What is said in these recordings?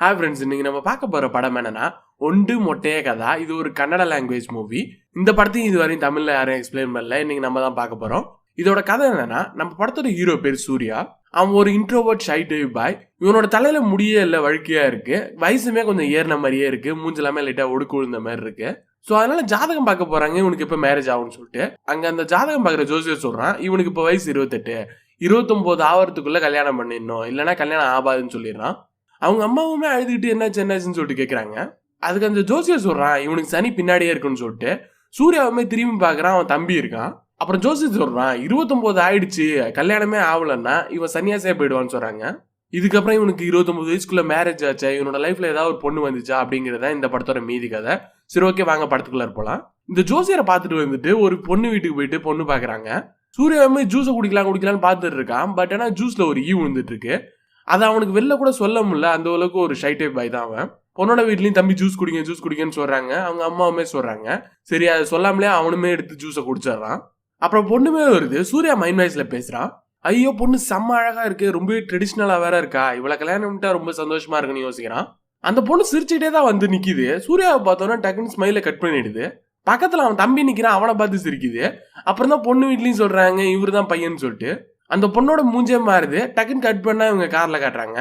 Hi friends இன்னைக்கு நம்ம பார்க்க போகிற படம் என்னன்னா ஒன்று மொட்டையே கதா. இது ஒரு கன்னட லாங்குவேஜ் மூவி இந்த படத்தையும் இதுவரையும் தமிழில் யாரும் எக்ஸ்பிளைன் பண்ணல. இன்னைக்கு நம்ம தான் பார்க்க போகிறோம் இதோட கதை என்னன்னா நம்ம படத்தோட ஹீரோ பேர் சூர்யா. அவன் ஒரு இன்ட்ரோவர்ட் ஷை டைப் பாய் இவனோட தலையில முடியே இல்லை வழுக்கையாக இருக்கு. வயசுமே கொஞ்சம் ஏறின மாதிரியே இருக்கு. மூஞ்சலாமே லைட்டா ஒடுக்கு விழுந்த மாதிரி இருக்கு. ஸோ அதனால ஜாதகம் பார்க்க போறாங்க. இவனுக்கு இப்போ மேரேஜ் ஆகும்னு சொல்லிட்டு. அங்க அந்த ஜாதகம் பார்க்குற ஜோசியர் சொல்றான் இவனுக்கு இப்போ வயசு இருபத்தெட்டு. இருபத்தொம்போது ஆவறதுக்குள்ள கல்யாணம் பண்ணிடணும். இல்லைன்னா கல்யாணம் ஆகாதுன்னு சொல்லிடுறான். அவங்க அம்மாவுமே அழுதுகிட்டு என்னாச்சு என்னாச்சுன்னு சொல்லிட்டு கேட்குறாங்க அதுக்கு அந்த ஜோசியர் சொல்கிறான் இவனுக்கு சனி பின்னாடியே இருக்குன்னு சொல்லிட்டு. சூர்யாவுமே திரும்பி பார்க்குறான் அவன் தம்பி இருக்கான். அப்புறம் ஜோசியர் சொல்கிறான் இருபத்தொம்போது ஆயிடுச்சு கல்யாணமே ஆகலன்னா இவன் சன்னியாசியாக போயிடுவான்னு சொல்கிறாங்க இதுக்கப்புறம் இவனுக்கு இருபத்தொம்பது வயசுக்குள்ளே மேரேஜ் ஆச்சா இவனோட லைஃப்பில் ஏதாவது ஒரு பொண்ணு வந்துச்சா? அப்படிங்கிறத இந்த படத்தோட மீதி கதை. சரி ஓகே வாங்க படத்துக்குள்ளே போகலாம் இந்த ஜோசியரை பார்த்துட்டு வந்துட்டு ஒரு பொண்ணு வீட்டுக்கு போயிட்டு பொண்ணு பார்க்கறாங்க சூர்யாவுமே ஜூஸை குடிக்கலாம் குடிக்கலாம்னு பார்த்துட்டு இருக்கான். பட் ஆனால் ஜூஸில் ஒரு ஈ விழுந்துட்டு இருக்கு. அதை அவனுக்கு வெளில கூட சொல்ல முடியல. அந்த அளவுக்கு ஒரு ஷை டைப் பாய் தான் அவன். பொண்ணோட வீட்லையும் தம்பி ஜூஸ் குடிங்க ஜூஸ் குடிங்கன்னு சொல்கிறாங்க அவங்க அம்மாவுமே சொல்கிறாங்க சரி அதை சொல்லாமலே அவனுமே எடுத்து ஜூஸை குடிச்சிடுறான். அப்புறம் பொண்ணுமே வருது. சூர்யா மைண்ட் வாய்ஸில் பேசுகிறான் ஐயோ பொண்ணு செம்ம அழகா இருக்கு. ரொம்ப ட்ரெடிஷ்னலாக வேற இருக்கா? இவ்வளோ கல்யாணம் பண்ணிட்டா ரொம்ப சந்தோஷமா இருக்குன்னு யோசிக்கிறான். அந்த பொண்ணு சிரிச்சுட்டே தான் வந்து நிற்கிது சூர்யாவை பார்த்தோன்னா டக்குன்னு ஸ்மைலை கட் பண்ணிடுது. பக்கத்தில் அவன் தம்பி நிற்கிறான் அவனை பார்த்து சிரிக்குது. அப்புறம் தான் பொண்ணு வீட்லேயும் சொல்கிறாங்க இவர் தான் பையன் சொல்லிட்டு. அந்த பொண்ணோட மூஞ்சே மாறுது. டக்குன்னு கட் பண்ணால் இவங்க காரில் காட்டுறாங்க.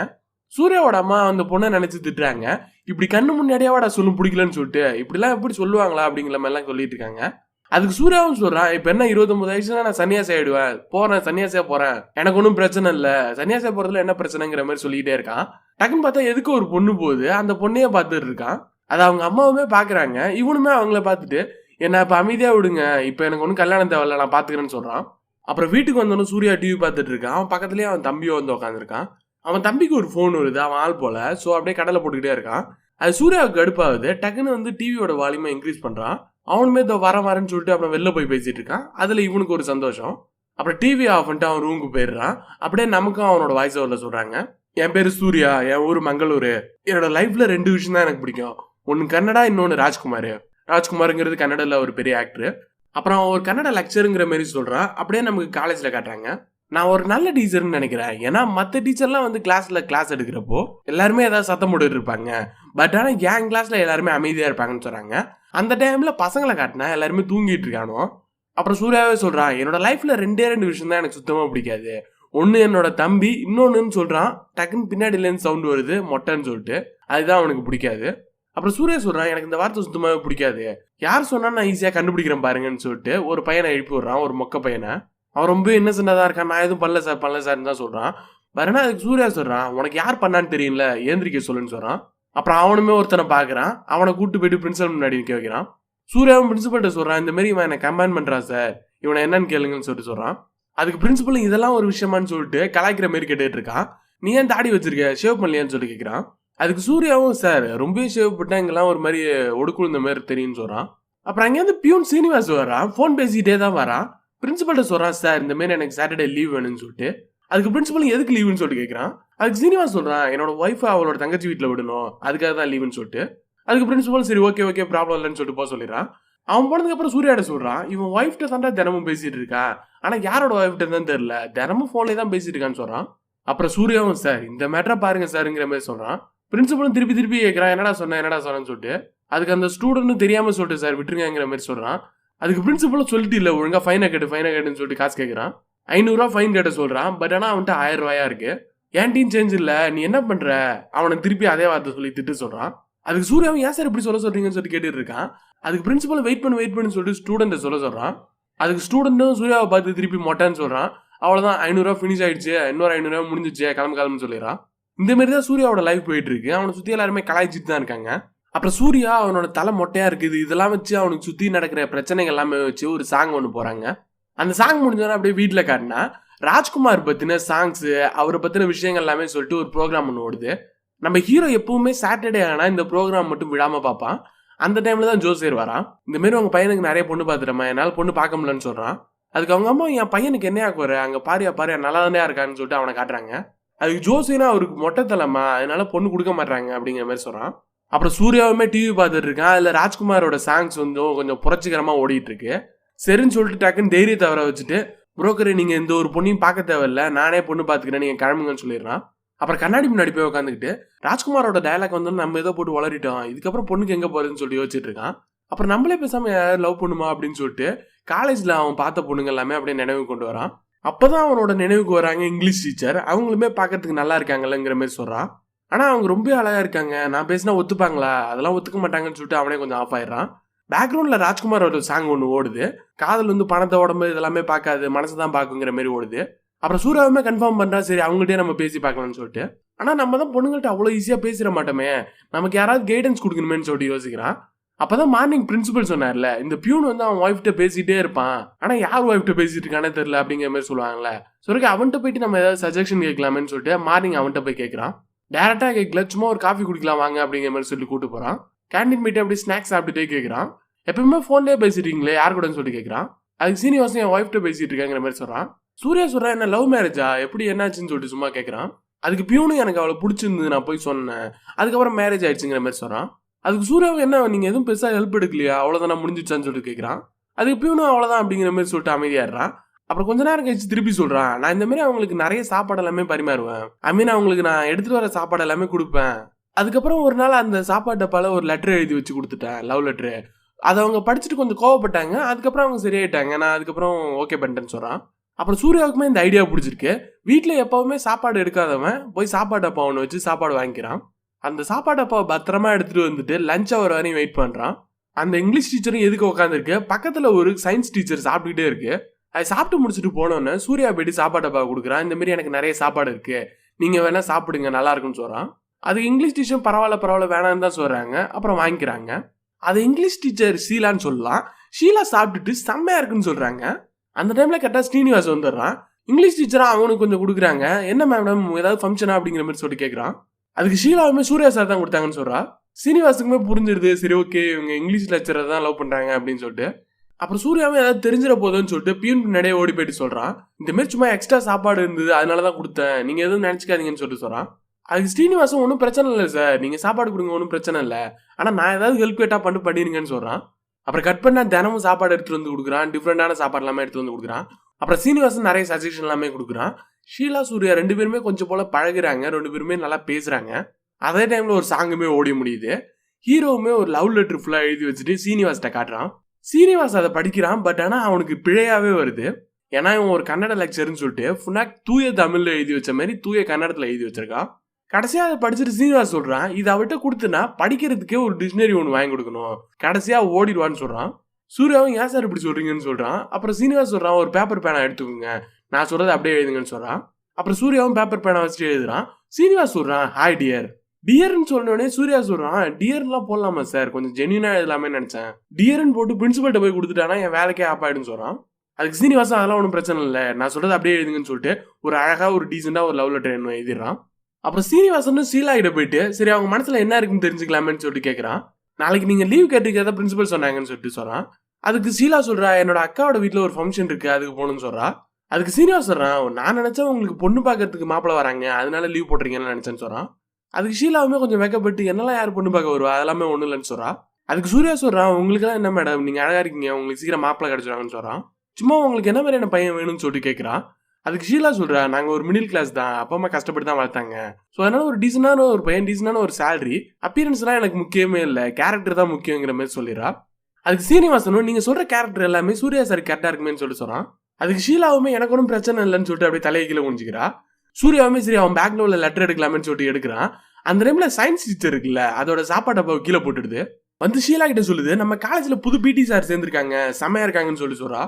சூர்யாவோட அம்மா அந்த பொண்ணை நினச்சி திட்டுறாங்க. இப்படி கண்ணு முன்னாடியே சொல்லும் பிடிக்கலன்னு சொல்லிட்டு. இப்படிலாம் எப்படி சொல்லுவாங்களா அப்படிங்கிற மாதிரிலாம் சொல்லிட்டு இருக்காங்க. அதுக்கு சூர்யாவும் சொல்கிறான் இப்போ என்ன இருபத்தொம்பது வயசுல நான் சன்னியாசி ஆயிடுவேன். போகிறேன் சன்னியாசியாக போகிறேன் எனக்கு ஒன்றும் பிரச்சனை இல்லை. சன்னியாசியாக போகிறதுல என்ன பிரச்சனைங்கிற மாதிரி சொல்லிக்கிட்டே இருக்கான். டக்குன்னு பார்த்தா எதுக்கு ஒரு பொண்ணு போகுது? அந்த பொண்ணையே பார்த்துட்டு இருக்கான். அது அவங்க அம்மாவுமே பார்க்குறாங்க இவனுமே அவங்கள பார்த்துட்டு என்ன இப்போ அமைதியாக விடுங்க. இப்போ எனக்கு ஒன்றும் கல்யாணம் தேவையில்ல நான் பார்த்துக்கிறேன்னு சொல்கிறான் அப்புறம் வீட்டுக்கு வந்தோன்னு சூர்யா டிவி பார்த்துட்டு இருக்கான். அவன் பக்கத்துலேயே அவன் தம்பியும் வந்து உட்காந்துருக்கான் அவன் தம்பிக்கு ஒரு ஃபோன் வருது. அவன் ஆள் போல. ஸோ அப்படியே கடலை போட்டுக்கிட்டே இருக்கான். அது சூர்யாவுக்கு கடுப்பாகுது. டக்குன்னு வந்து டிவியோட வால்யூமை இன்க்ரீஸ் பண்ணுறான் அவனுமே இதோ வர வரேன்னு சொல்லிட்டு அப்புறம் வெளில போய் பேசிட்டு இருக்கான். அதில் இவனுக்கு ஒரு சந்தோஷம். அப்புறம் டிவி ஆஃப் பண்ணிட்டு அவன் ரூமுக்கு போயிடுறான். அப்படியே நமக்கும் அவனோட வாய்ஸ் ஓவரில் சொல்கிறாங்க என் பேர் சூர்யா. என் ஊர் மங்களூர். என்னோட லைஃப்பில் ரெண்டு விஷயம் தான் எனக்கு பிடிக்கும். ஒன்று கன்னடா இன்னொன்று ராஜ்குமார். ராஜ்குமாருங்கிறது கன்னடாவில் ஒரு பெரிய ஆக்டர் அப்புறம் ஒரு கன்னட லெக்சருங்கிற மாரி சொல்கிறான் அப்படியே நமக்கு காலேஜில் காட்டுறாங்க. நான் ஒரு நல்ல டீச்சர்னு நினைக்கிறேன். ஏன்னா மற்ற டீச்சர்லாம் வந்து கிளாஸில் கிளாஸ் எடுக்கிறப்போ எல்லாருமே ஏதாவது சத்தம் போட்டுட்டு இருப்பாங்க. பட் ஆனால் என் கிளாஸில் எல்லாருமே அமைதியாக இருப்பாங்கன்னு சொல்கிறாங்க அந்த டைமில் பசங்களை காட்டினா எல்லாருமே தூங்கிட்டு இருக்கானோ அப்புறம் சூர்யாவே சொல்கிறான் என்னோட லைஃப்பில் ரெண்டே ரெண்டு விஷயம் தான் எனக்கு சுத்தமாக பிடிக்காது. ஒன்று என்னோட தம்பி இன்னொன்றுன்னு சொல்கிறான் டக்குன்னு பின்னாடிலேருந்து சவுண்ட் வருது மொட்டைன்னு சொல்லிட்டு. அதுதான் அவனுக்கு பிடிக்காது. அப்புறம் சூர்யா சொல்கிறான் எனக்கு இந்த வார்த்தை சுத்தமாகவே பிடிக்காது. யார் சொன்னால் நான் ஈஸியாக கண்டுபிடிக்கிறேன் பாருங்கன்னு சொல்லிட்டு ஒரு பையனை எழுப்பி விடுறான் ஒரு மொக்க பையனை. அவன் ரொம்ப இன்னசென்டா தான் இருக்கான். நான் எதுவும் பண்ணல சார் பண்ணல சார்னு தான் சொல்கிறான் வரனா அதுக்கு சூர்யா சொல்கிறான் உனக்கு யார் பண்ணான்னு தெரியல ஏந்திரிக்க சொல்லுன்னு சொல்கிறான் அப்புறம் அவனுமே ஒருத்தனை பார்க்குறான் அவனை கூட்டு போயிட்டு பிரின்சிபல் முன்னாடி நிற்க வைக்கிறான். சூர்யாவும் பிரின்சிபல்கிட்ட சொல்கிறான் இந்த மாதிரி இவன் என்னை கம்பேன் பண்றான் சார். இவனை என்னன்னு கேளுங்கன்னு சொல்லிட்டு சொல்றான். அதுக்கு பிரின்சிபல் இதெல்லாம் ஒரு விஷயமான்னு சொல்லிட்டு கலாய்க்கிற மாரி கேட்டுட்டு இருக்கான். நீ ஏன் தாடி வச்சிருக்க? ஷேவ் பண்ணலையான்னு சொல்லி கேட்கிறான் அதுக்கு சூர்யாவும் சார் ரொம்ப ஷேவ் பண்ணா இங்கெல்லாம் ஒரு மாதிரி ஒடுக்குழுந்த மாதிரி தெரியும்னு சொல்கிறான் அப்புறம் அங்கேருந்து பியூன் சீனிவாஸ் வரான் ஃபோன் பேசிக்கிட்டே தான் வரான் பிரின்சிபல்கிட்ட சொல்கிறான் சார் இந்த மாதிரி எனக்கு சாட்டர்டே லீவ் வேணும்னு சொல்லிட்டு. அதுக்கு பிரின்சிபல் எதுக்கு லீவுன்னு சொல்லிட்டு கேட்குறான் அதுக்கு சீனிவாஸ் சொல்கிறான் என்னோட ஒய்ஃப் அவளோட தங்கச்சி வீட்டில் விடணும். அதுக்காக தான் லீவுன்னு சொல்லிட்டு. அதுக்கு பிரின்சிபல் சரி ஓகே ஓகே ப்ராப்ளம் இல்லைன்னு சொல்லிட்டு போக சொல்லிடுறான். அவன் போனதுக்கப்புறம் சூர்யாட சொல்கிறான் இவன் ஒய்ஃப்ட்ட தாண்டா தினமும் பேசிகிட்டு இருக்கான் ஆனால் யாரோட ஒய்ஃப்ட்ட தான் தெரில தினமும் ஃபோன்லேயே தான் பேசிட்டு இருக்கான்னு சொல்கிறான் அப்புறம் சூர்யாவும் சார் இந்த மேட்டரை பாருங்க சாருங்கிற மாதிரி சொல்கிறான் பிரின்சிபலும் திருப்பி திருப்பி கேட்குறான் என்னடா சொன்னேன் என்னடா சொன்னேன்னு சொல்லிட்டு. அதுக்கு அந்த ஸ்டூடெண்ட்டும் தெரியாமல் சொல்லிட்டு சார் விட்டுருங்கிற மாதிரி சொல்கிறான் அதுக்கு பிரின்சிபலும் சொல்லிட்டு இல்லை ஒழுங்காக ஃபைனை கட்டு ஃபைனை கட்டுன்னு சொல்லிட்டு காசு கேட்கறான் ஐநூறுரூவா ஃபைன் கட்ட சொல்கிறான் பட் ஆனால் அவன்கிட்ட ஆயிரம் ரூபாயா இருக்கு. ஏன்டீன் சேஞ்ச் இல்லை? நீ என்ன பண்ணுற அவனை திருப்பி அதே வார்த்தை சொல்லி திட்டு சொல்கிறான் அதுக்கு சூர்யாவும் ஏன் சார் இப்படி சொல்ல சொல்கிறீங்கன்னு சொல்லிட்டு கேட்டுட்டு இருக்கான்? அதுக்கு பிரின்சிபல் வெயிட் பண்ணு வெயிட் பண்ணு சொல்லிட்டு ஸ்டூடெண்ட்டை சொல்ல சொல்கிறான் அதுக்கு ஸ்டூடெண்ட்டும் சூர்யாவை பார்த்து திருப்பி மொட்டைன்னு சொல்கிறான் அவ்வளோதான் ஐநூறுரூவா ஃபினிஷ் ஆயிடுச்சு இன்னொரு ஐநூறுரூவா முடிஞ்சிச்சு கிளம்பு கிளம்புன்னு சொல்லிடுறான். இந்த மாதிரி தான் சூர்யாவோட லைஃப் போயிட்டு இருக்கு அவனை சுற்றி எல்லாருமே கலாய்ச்சிட்டு தான் இருக்காங்க. அப்புறம் சூர்யா அவனோட தலை மொட்டையா இருக்குது. இதெல்லாம் வச்சு அவனுக்கு சுற்றி நடக்கிற பிரச்சனைகள் எல்லாமே வச்சு ஒரு சாங் ஒன்று போகிறாங்க அந்த சாங் முடிஞ்சோன்னா அப்படியே வீட்டில் காட்டினா ராஜ்குமார் பற்றின சாங்ஸு அவரை பற்றின விஷயங்கள் எல்லாமே சொல்லிட்டு ஒரு ப்ரோக்ராம் ஒன்று ஓடுது. நம்ம ஹீரோ எப்பவுமே சாட்டர்டே ஆனால் இந்த ப்ரோக்ராம் மட்டும் விடாமல் பார்ப்பான். அந்த டைமில் தான் ஜோசியர் வரான். இந்தமாரி உங்கள் பையனுக்கு நிறைய பொண்ணு பார்த்துட்டமா என்னால் பொண்ணு பார்க்க முடியலன்னு சொல்கிறான் அதுக்கு அவங்க அம்மா என் பையனுக்கு என்னையா குறை? அங்கே பாரியா பாரியா நல்லா தானே இருக்கான்னு சொல்லிட்டு அவனை காட்டுறாங்க. அதுக்கு ஜோசியனா அவருக்கு மொட்டை தலைமா? அதனால பொண்ணு கொடுக்க மாட்டாங்க அப்படிங்கிற மாதிரி சொல்கிறான் அப்புறம் சூர்யாவுமே டிவி பார்த்துட்டு இருக்கான். அதில் ராஜ்குமாரோட சாங்ஸ் வந்து கொஞ்சம் புரட்சிகரமாக ஓடிட்டு இருக்கு. சரின்னு சொல்லிட்டு டக்குன்னு தைரியத்தை வர வச்சுட்டு புரோக்கரை நீங்கள் எந்த ஒரு பொண்ணையும் பார்க்க தேவையில்ல. நானே பொண்ணு பார்த்துக்கிறேன். நீங்கள் கிளம்புங்கன்னு சொல்லிடுறான். அப்புறம் கண்ணாடி முன்னாடி போய் உட்காந்துக்கிட்டு ராஜ்குமாரோட டயலாக் வந்து நம்ம ஏதோ போட்டு வளரிட்டோம். இதுக்கப்புறம் பொண்ணுக்கு எங்க போறதுன்னு சொல்லி யோசிச்சுட்டு இருக்கான். அப்புறம் நம்மளே பேசாம யாராவது லவ் பண்ணுமா அப்படின்னு சொல்லிட்டு காலேஜ்ல அவன் பார்த்த பொண்ணுங்க எல்லாமே அப்படியே நினைவு கொண்டு வரான். அப்போதான் அவனோட நினைவுக்கு வராங்க இங்கிலீஷ் டீச்சர் அவங்களுமே பார்க்கறதுக்கு நல்லா இருக்காங்கல்லங்கிற மாதிரி சொல்கிறான் ஆனால் அவங்க ரொம்ப அழகாக இருக்காங்க. நான் பேசினா ஒத்துப்பாங்களா? அதெல்லாம் ஒத்துக்க மாட்டாங்கன்னு சொல்லிட்டு அவனே கொஞ்சம் ஆஃப் ஆயிடுறான். பேக்ரவுண்டில் ராஜ்குமார் ஒரு சாங் ஒன்று ஓடுது. காதல் வந்து பணத்தை உடம்பு இதெல்லாமே பார்க்காது மனசு தான் பார்க்குங்கிற மாதிரி ஓடுது. அப்புறம் சூர்யாவுமே கன்ஃபார்ம் பண்ணுறா சரி அவங்கள்ட்டே நம்ம பேசி பார்க்கலாம்னு சொல்லிட்டு. ஆனால் நம்ம தான் பொண்ணுங்கள்ட்ட அவ்வளோ ஈஸியாக பேசிட மாட்டோமே. நமக்கு யாராவது கைடன்ஸ் கொடுக்கணுமேன்னு சொல்லிட்டு யோசிக்கிறான். அப்பதான் மார்னிங் பிரின்சிபல் சொன்னார்ல இந்த பியூன் வந்து அவன் ஒய்ஃப்ட்ட பேசிட்டே இருப்பான். ஆனா யார் ஒய்ஃப்ட்ட பேசிட்டு இருக்கானே தெரியல அப்படிங்கிற மாதிரி சொல்லுவாங்கல்ல. சொருக்கு அவன்கிட்ட போயிட்டு நம்ம ஏதாவது சஜஷன் கேட்கலாமேன்னு சொல்லிட்டு மார்னிங் அவன்கிட்ட போய் கேட்கறான். டேரக்டா கேட்கல சும்மா ஒரு காஃபி குடிக்கலாம் வாங்க அப்படிங்கிற மாதிரி சொல்லி கூட்டு போறான். கேண்டீன் போயிட்டு அப்படி ஸ்நாக்ஸ் சாப்பிட்டுட்டே கேட்கறான். எப்பவுமே ஃபோன்லேயே பேசிட்டீங்களே யார் கூடன்னு சொல்லி கேட்கறான். அதுக்கு சீனிவாசன் என் ஒய்ஃப்ட்ட பேசிட்டு இருக்காங்கிற மாதிரி சொல்றான். சூர்யா சொல்றான் என்ன லவ் மேரேஜா எப்படி என்னாச்சுன்னு சொல்லிட்டு சும்மா கேட்கறான். அதுக்கு பியூனு எனக்கு அவளை பிடிச்சிருந்தது நான் போய் சொன்னேன். அதுக்கப்புறம் மேரேஜ் ஆயிடுச்சுங்கிற மாதிரி சொல்றான். அதுக்கு சூர்யாவுக்கு என்ன நீங்கள் எதுவும் பெருசாக ஹெல்ப் எடுக்கலையா? அவ்வளோதான் முடிஞ்சிச்சான்னு சொல்லிட்டு கேட்குறான் அதுக்கு பியூனும் அவ்வளோதான் அப்படிங்கிற மாதிரி சொல்லிட்டு அமைதியாடுறான் அப்புறம் கொஞ்ச நேரம் கழிச்சு திருப்பி சொல்றான் நான் இந்த மாதிரி அவங்களுக்கு நிறைய சாப்பாடு எல்லாமே பரிமாறுவேன். ஐ மீன் அவங்களுக்கு நான் எடுத்துட்டு வர சாப்பாடு எல்லாமே கொடுப்பேன். அதுக்கப்புறம் ஒரு நாள் அந்த சாப்பாடு டப்பால ஒரு லெட்டர் எழுதி வச்சு கொடுத்துட்டேன் லவ் லெட்டரு அதை அவங்க படிச்சுட்டு கொஞ்சம் கோவப்பட்டாங்க அதுக்கப்புறம் அவங்க சரியாயிட்டாங்க. நான் அதுக்கப்புறம் ஓகே பண்ணிட்டேன்னு சொல்றான். அப்புறம் சூர்யாவுக்குமே இந்த ஐடியா பிடிச்சிருக்கு. வீட்டில் எப்பவுமே சாப்பாடு எடுக்காதவன் போய் சாப்பாடு டப்பா ஒன்று வச்சு சாப்பாடு வாங்கிக்கிறான். அந்த சாப்பாடு அப்பா பத்திரமா எடுத்துட்டு வந்துட்டு லஞ்ச் அவர் வரையும் வெயிட் பண்றான். அந்த இங்கிலீஷ் டீச்சரும் எதுக்கு உட்காந்துருக்கு பக்கத்துல ஒரு சயின்ஸ் டீச்சர் சாப்பிட்டுக்கிட்டே இருக்கு. அது சாப்பிட்டு முடிச்சுட்டு போனோன்னே சூர்யா போயிட்டு சாப்பாடு அப்பா கொடுக்குறான். இந்த மாதிரி எனக்கு நிறைய சாப்பாடு இருக்கு. நீங்க வேணா சாப்பிடுங்க நல்லா இருக்குன்னு சொல்றான். அது இங்கிலீஷ் டீச்சர் பரவாயில்ல பரவாயில்ல வேணாம்னு தான் சொல்றாங்க. அப்புறம் வாங்கிக்கிறாங்க. அது இங்கிலீஷ் டீச்சர் ஷீலான்னு சொல்லலாம். ஷீலா சாப்பிட்டுட்டு செம்மையா இருக்குன்னு சொல்றாங்க. அந்த டைம்ல கரெக்டாக ஸ்ரீனிவாஸ் வந்துடுறான். இங்கிலீஷ் டீச்சராக அவனுக்கு கொஞ்சம் கொடுக்குறாங்க. என்ன மேடம் ஏதாவது ஃபங்க்ஷனா அப்படிங்கிற மாதிரி சொல்லி கேட்குறான் அதுக்கு ஷீலாவுமே சூர்யா சார் தான் கொடுத்தாங்கன்னு சொல்கிறா சீனிவாசுக்குமே புரிஞ்சிருது சரி ஓகே இவங்க இங்கிலீஷ் லெக்சரர் தான் லவ் பண்ணுறாங்க அப்படின்னு சொல்லிட்டு. அப்புறம் சூர்யாவும் ஏதாவது தெரிஞ்சிட போதும்னு சொல்லிட்டு பியூன் பின்னாடியே ஓடி போயிட்டு சொல்கிறான் இந்த மாதிரி சும்மா எக்ஸ்ட்ரா சாப்பாடு இருந்தது அதனால தான் கொடுத்தேன். நீங்கள் எதுவும் நினச்சிக்காதீங்கன்னு சொல்லிட்டு சொல்கிறான் அதுக்கு ஸ்ரீனிவாசம் ஒன்றும் பிரச்சனை இல்லை சார் நீங்கள் சாப்பாடு கொடுங்க ஒன்றும் பிரச்சனை இல்லை. ஆனால் நான் ஏதாவது ஹெல்ப் கேட்டால் பண்ணி பண்ணிருங்கன்னு சொல்கிறான் அப்புறம் கட் பண்ணால் தினமும் சாப்பாடு எடுத்துகிட்டு வந்து கொடுக்குறான். டிஃப்ரெண்டான சாப்பாடு எல்லாமே எடுத்து வந்து கொடுக்குறான். அப்புறம் சீனிவாசன் நிறைய சஜஷன் எல்லாமே கொடுக்குறான். ஷீலா சூர்யா ரெண்டு பேருமே கொஞ்சம் போல பழகுறாங்க. ரெண்டு பேருமே நல்லா பேசுறாங்க. அதே டைம்ல ஒரு சாங்குமே ஓடி முடியுது. ஹீரோவுமே ஒரு லவ் லெட்டர் ஃபுல்லா எழுதி வச்சுட்டு சீனிவாஸ்கிட்ட காட்டுறான். சீனிவாஸ் அதை படிக்கிறான் பட் ஆனா அவனுக்கு பிழையாவே வருது. ஏன்னா இவன் ஒரு கன்னட லெக்சர்னு சொல்லிட்டு ஃபுல்லாக தூய தமிழ்ல எழுதி வச்ச மாதிரி தூய கன்னடத்துல எழுதி வச்சிருக்கான். கடைசியா அதை படிச்சுட்டு சீனிவாஸ் சொல்றான் இதை அவர்கிட்ட கொடுத்துனா படிக்கிறதுக்கே ஒரு டிக்ஷனரி ஒன்று வாங்கி கொடுக்கணும். கடைசியா ஓடிடுவான்னு சொல்றான். சூர்யாவும் ஏன் சார் இப்படி சொல்கிறீங்கன்னு சொல்கிறான் அப்புறம் சீனிவாஸ் சொல்கிறான் ஒரு பேப்பர் பேனா எடுத்துக்கோங்க. நான் சொல்கிறத அப்படியே எழுதுங்கன்னு சொல்கிறான் அப்புறம் சூர்யாவும் பேப்பர் பேனா வச்சுட்டு எழுதுறான். சீனிவாஸ் சொல்கிறான் ஹாய் டியர் டியர்னு சொன்னோடனே சூர்யா சொல்கிறான் டியர்லாம் போடலாமா சார்? கொஞ்சம் ஜென்யூனாக எழுதலாமே நினைச்சேன். டியர்னு போட்டு பிரின்சிபல்கிட்ட போய் கொடுத்துட்டானா என் வேலைக்கே ஆப் சொல்கிறான் அதுக்கு சீனிவாசம் அதெல்லாம் ஒன்றும் பிரச்சனை இல்லை. நான் சொல்கிறது அப்படியே எழுதுங்கன்னு சொல்லிட்டு ஒரு அழகாக ஒரு டீசெண்டாக ஒரு லவ் லெட்டர் என்ன எழுதிடுறான். அப்புறம் சீனிவாசன் சீலாகிட்ட போயிட்டு சரி அவங்க மனசில் என்ன இருக்குன்னு தெரிஞ்சுக்கலாமேன்னு சொல்லிட்டு கேட்குறான் நாளைக்கு நீங்கள் லீவ் கேட்டுக்கிறதா பிரின்சிபல் சொன்னாங்கன்னு சொல்லிட்டு சொல்கிறான் அதுக்கு சீலா சொல்கிறா என்னோட அக்காவோட வீட்டில் ஒரு ஃபங்க்ஷன் இருக்குது அதுக்கு போகணும்னு சொல்கிறான் அதுக்கு சீனிவாஸ் சொல்கிறான் நான் நினச்சா உங்களுக்கு பொண்ணு பார்க்கறதுக்கு மாப்பிள்ள வராங்க அதனால லீவ் போட்டுறீங்கன்னு நினச்சேன்னு சொல்றான் அதுக்கு ஷீலாவுமே கொஞ்சம் வெக்கப்பட்டு என்னெல்லாம் யார் பொண்ணு பார்க்க வருவா? அதெல்லாமே ஒன்றும் இல்லைன்னு சொல்கிறான் அதுக்கு சூர்யா சொல்கிறான் உங்களுக்குலாம் என்ன மேடம் நீங்கள் அழகாக இருக்கீங்க உங்களுக்கு சீக்கிரம் மாப்பிள்ள கிடைச்சிருவாங்கன்னு சொல்றான் சும்மா உங்களுக்கு என்ன மாதிரியான பையன் வேணும்னு சொல்லிட்டு கேட்குறான் அதுக்கு ஷீலா சொல்றா நாங்க ஒரு மிடில் கிளாஸ் தான். அப்பா அம்மா கஷ்டப்பட்டு தான் வளர்த்தாங்க ஸோ அதனால ஒரு டீசனான ஒரு பையன் டீசனான ஒரு சேலரி அப்பியரன்ஸ்லாம் எனக்கு முக்கியமே இல்லை. கேரக்டர் தான் முக்கியங்கிற மாதிரி சொல்லிடுறா. அதுக்கு சீனிவாசனும் நீங்க சொல்ற கேரக்டர் எல்லாமே சூர்யா சார் கரெக்டா இருக்குமேன்னு சொல்லி சொல்றான் அதுக்கு ஷீலாவுமே எனக்கு ஒன்றும் பிரச்சனை இல்லைன்னு சொல்லிட்டு அப்படியே தலையை கீழே முடிஞ்சுக்கிறா சூர்யாவுமே சரி அவன் பேக்ல உள்ள லெட்டர் எடுக்கலாமேன்னு சொல்லிட்டு எடுக்கிறான். அந்த டைம்ல சயின்ஸ் டீச்சர் இருக்குல்ல அதோட சாப்பாடு அப்போ கீழே போட்டுடுது. வந்து ஷீலா கிட்ட சொல்லுது நம்ம காலேஜ்ல புது பிடி சார் சேர்ந்திருக்காங்க செமையா இருக்காங்கன்னு சொல்லி சொல்றா.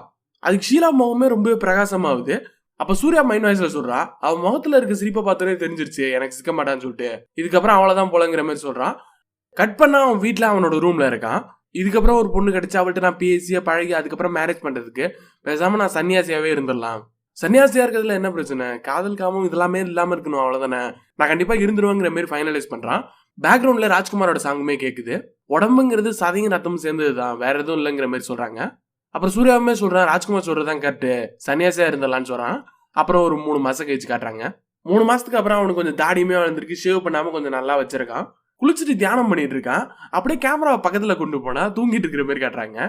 அதுக்கு ஷீலா முகமே ரொம்ப பிரகாசமாகுது. அப்ப சூர்யா மைண்ட் வாய்ஸ்ல சொல்றான் அவன் முகத்துல இருக்க சிரிப்பை பார்த்தோன்னே தெரிஞ்சிருச்சு எனக்கு சிக்க மாட்டான்னு சொல்லிட்டு. இதுக்கப்புறம் அவ்வளவுதான் போலங்கிற மாதிரி சொல்றான் கட் பண்ணா அவன் வீட்டுல அவனோட ரூம்ல இருக்கான். இதுக்கப்புறம் ஒரு பொண்ணு கிடைச்சா அவள்கிட்ட நான் பேசிய பழகி அதுக்கப்புறம் மேரேஜ் பண்றதுக்கு. பேசாம நான் சன்னியாசியாவே இருந்துடலாம். சன்னியாசியா இருக்கிறதுல என்ன பிரச்சனை? காதல் காமம் இதெல்லாமே இல்லாம இருக்கணும் அவ்வளவுதானே? நான் கண்டிப்பா இருந்துருவேங்கிற மாதிரி ஃபைனலைஸ் பண்றான். பேக்ரவுண்ட்ல ராஜ்குமாரோட சாங்குமே கேக்குது. உடம்புங்கிறது சதையும் ரத்தமும் சேர்ந்ததுதான் வேற எதுவும் இல்லைங்கிற மாதிரி சொல்றாங்க. அப்புறம் சூர்யாவுமே சொல்கிறான் ராஜ்குமார் சொல்றதுதான் கரெக்டு சன்னியாசியாக இருந்தலாம்னு சொல்கிறான் அப்புறம் ஒரு மூணு மாதம் கழிச்சு காட்டுறாங்க. மூணு மாதத்துக்கு அப்புறம் அவனுக்கு கொஞ்சம் தாடியுமே வளர்ந்துருக்கு ஷேவ் பண்ணாமல் கொஞ்சம் நல்லா வச்சிருக்கான். குளிச்சுட்டு தியானம் பண்ணிட்டு இருக்கான். அப்படியே கேமராவை பக்கத்தில் கொண்டு போனால் தூங்கிட்டு இருக்கிற மாதிரி காட்டுறாங்க.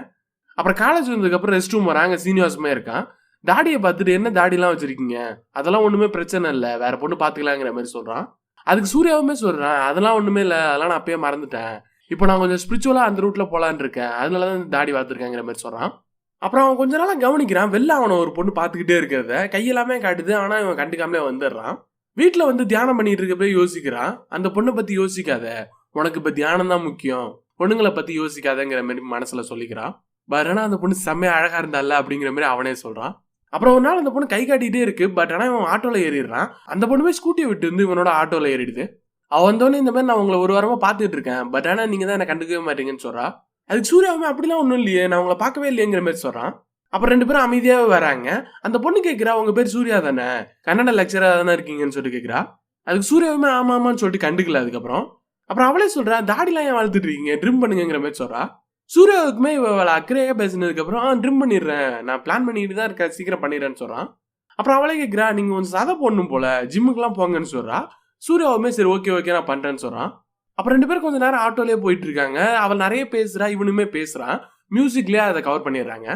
அப்புறம் காலேஜ் வந்ததுக்கப்புறம் ரெஸ்ட் ரூம் வராங்க சீனிவாசமே இருக்கான். தாடியை பார்த்துட்டு என்ன தாடிலாம் வச்சிருக்கீங்க? அதெல்லாம் ஒன்றுமே பிரச்சனை இல்லை. வேற பொண்ணு பார்த்துக்கலாங்கிற மாதிரி சொல்கிறான் அதுக்கு சூர்யாவுமே சொல்கிறான் அதெல்லாம் ஒன்றுமே இல்லை. அதெல்லாம் நான் அப்பயே மறந்துட்டேன். இப்போ நான் கொஞ்சம் ஸ்பிரிச்சுவலாக அந்த ரூட்டில் போகலான் இருக்கேன். அதனால தான் தாடி வளர்த்துருக்கேங்கிற மாதிரி சொல்கிறான் அப்புறம் அவன் கொஞ்ச நாளாக கவனிக்கிறான். வெளில அவனை ஒரு பொண்ணு பார்த்துக்கிட்டே இருக்கிறத. கையெல்லாமே காட்டுது. ஆனால் இவன் கண்டுக்காமலே வந்துடுறான். வீட்டில் வந்து தியானம் பண்ணிட்டு இருக்கப்பே யோசிக்கிறான். அந்த பொண்ணை பற்றி யோசிக்காத. உனக்கு இப்போ தியானம் தான் முக்கியம். பொண்ணுங்களை பற்றி யோசிக்காதங்கிற மாதிரி மனசில் சொல்லிக்கிறான். பட் ஆனால் அந்த பொண்ணு செம்மையாக அழகாக இருந்தால அப்படிங்கிற மாதிரி அவனே சொல்கிறான் அப்புறம் ஒரு நாள் அந்த பொண்ணு கை காட்டிகிட்டே இருக்கு. பட் ஆனால் இவன் ஆட்டோவில் ஏறிடுறான். அந்த பொண்ணுமே ஸ்கூட்டியை விட்டு வந்து இவனோட ஆட்டோவில் ஏறிடுது. அவன் வந்தோடனே இந்த மாதிரி நான் உங்களை ஒரு வாரமாக பார்த்துட்டு இருக்கேன். பட் ஆனால் நீங்கள் தான் என்னை கண்டுக்கவே மாட்டீங்கன்னு சொல்கிறா அதுக்கு சூர்யாவுமே அப்படிலாம் ஒன்றும் இல்லையே நான் உங்களை பார்க்கவே இல்லையேங்கிற மாதிரி சொல்கிறான் அப்புறம் ரெண்டு பேரும் அமைதியாகவே வராங்க. அந்த பொண்ணு கேட்குறா உங்கள் பேர் சூர்யா தானே? கன்னட லெக்சராக தானே இருக்கீங்கன்னு சொல்லிட்டு கேட்குறா அதுக்கு சூர்யாவுமே ஆமாம் ஆமான்னு சொல்லிட்டு கண்டுக்கல அதுக்கப்புறம். அப்புறம் அவளே சொல்கிறா தாடிலாம் ஏன் வளர்த்துட்டு இருக்கீங்க? ட்ரிம் பண்ணுங்கிற மாதிரி சொல்கிறா சூர்யாவுக்குமே இவளை அக்கறையாக பேசினதுக்கப்புறம் ஆ ட்ரிம் பண்ணிடுறேன். நான் பிளான் பண்ணிட்டு தான் இருக்கேன். சீக்கிரம் பண்ணிடுறேன்னு சொல்கிறான் அப்புறம் அவளே கேட்குறா நீங்கள் கொஞ்சம் சதை போடணும் போல. ஜிம்முக்குலாம் போங்கன்னு சொல்கிறா சூர்யாவுமே சரி ஓகே ஓகே நான் பண்ணுறேன்னு சொல்கிறான் அப்புறம் ரெண்டு பேரும் கொஞ்ச நேரம் ஆட்டோலேயே போயிட்டு இருக்காங்க அவள் நிறைய பேசுகிறா இவனுமே பேசுகிறான் மியூசிக்லேயே அதை கவர் பண்ணிடுறாங்க.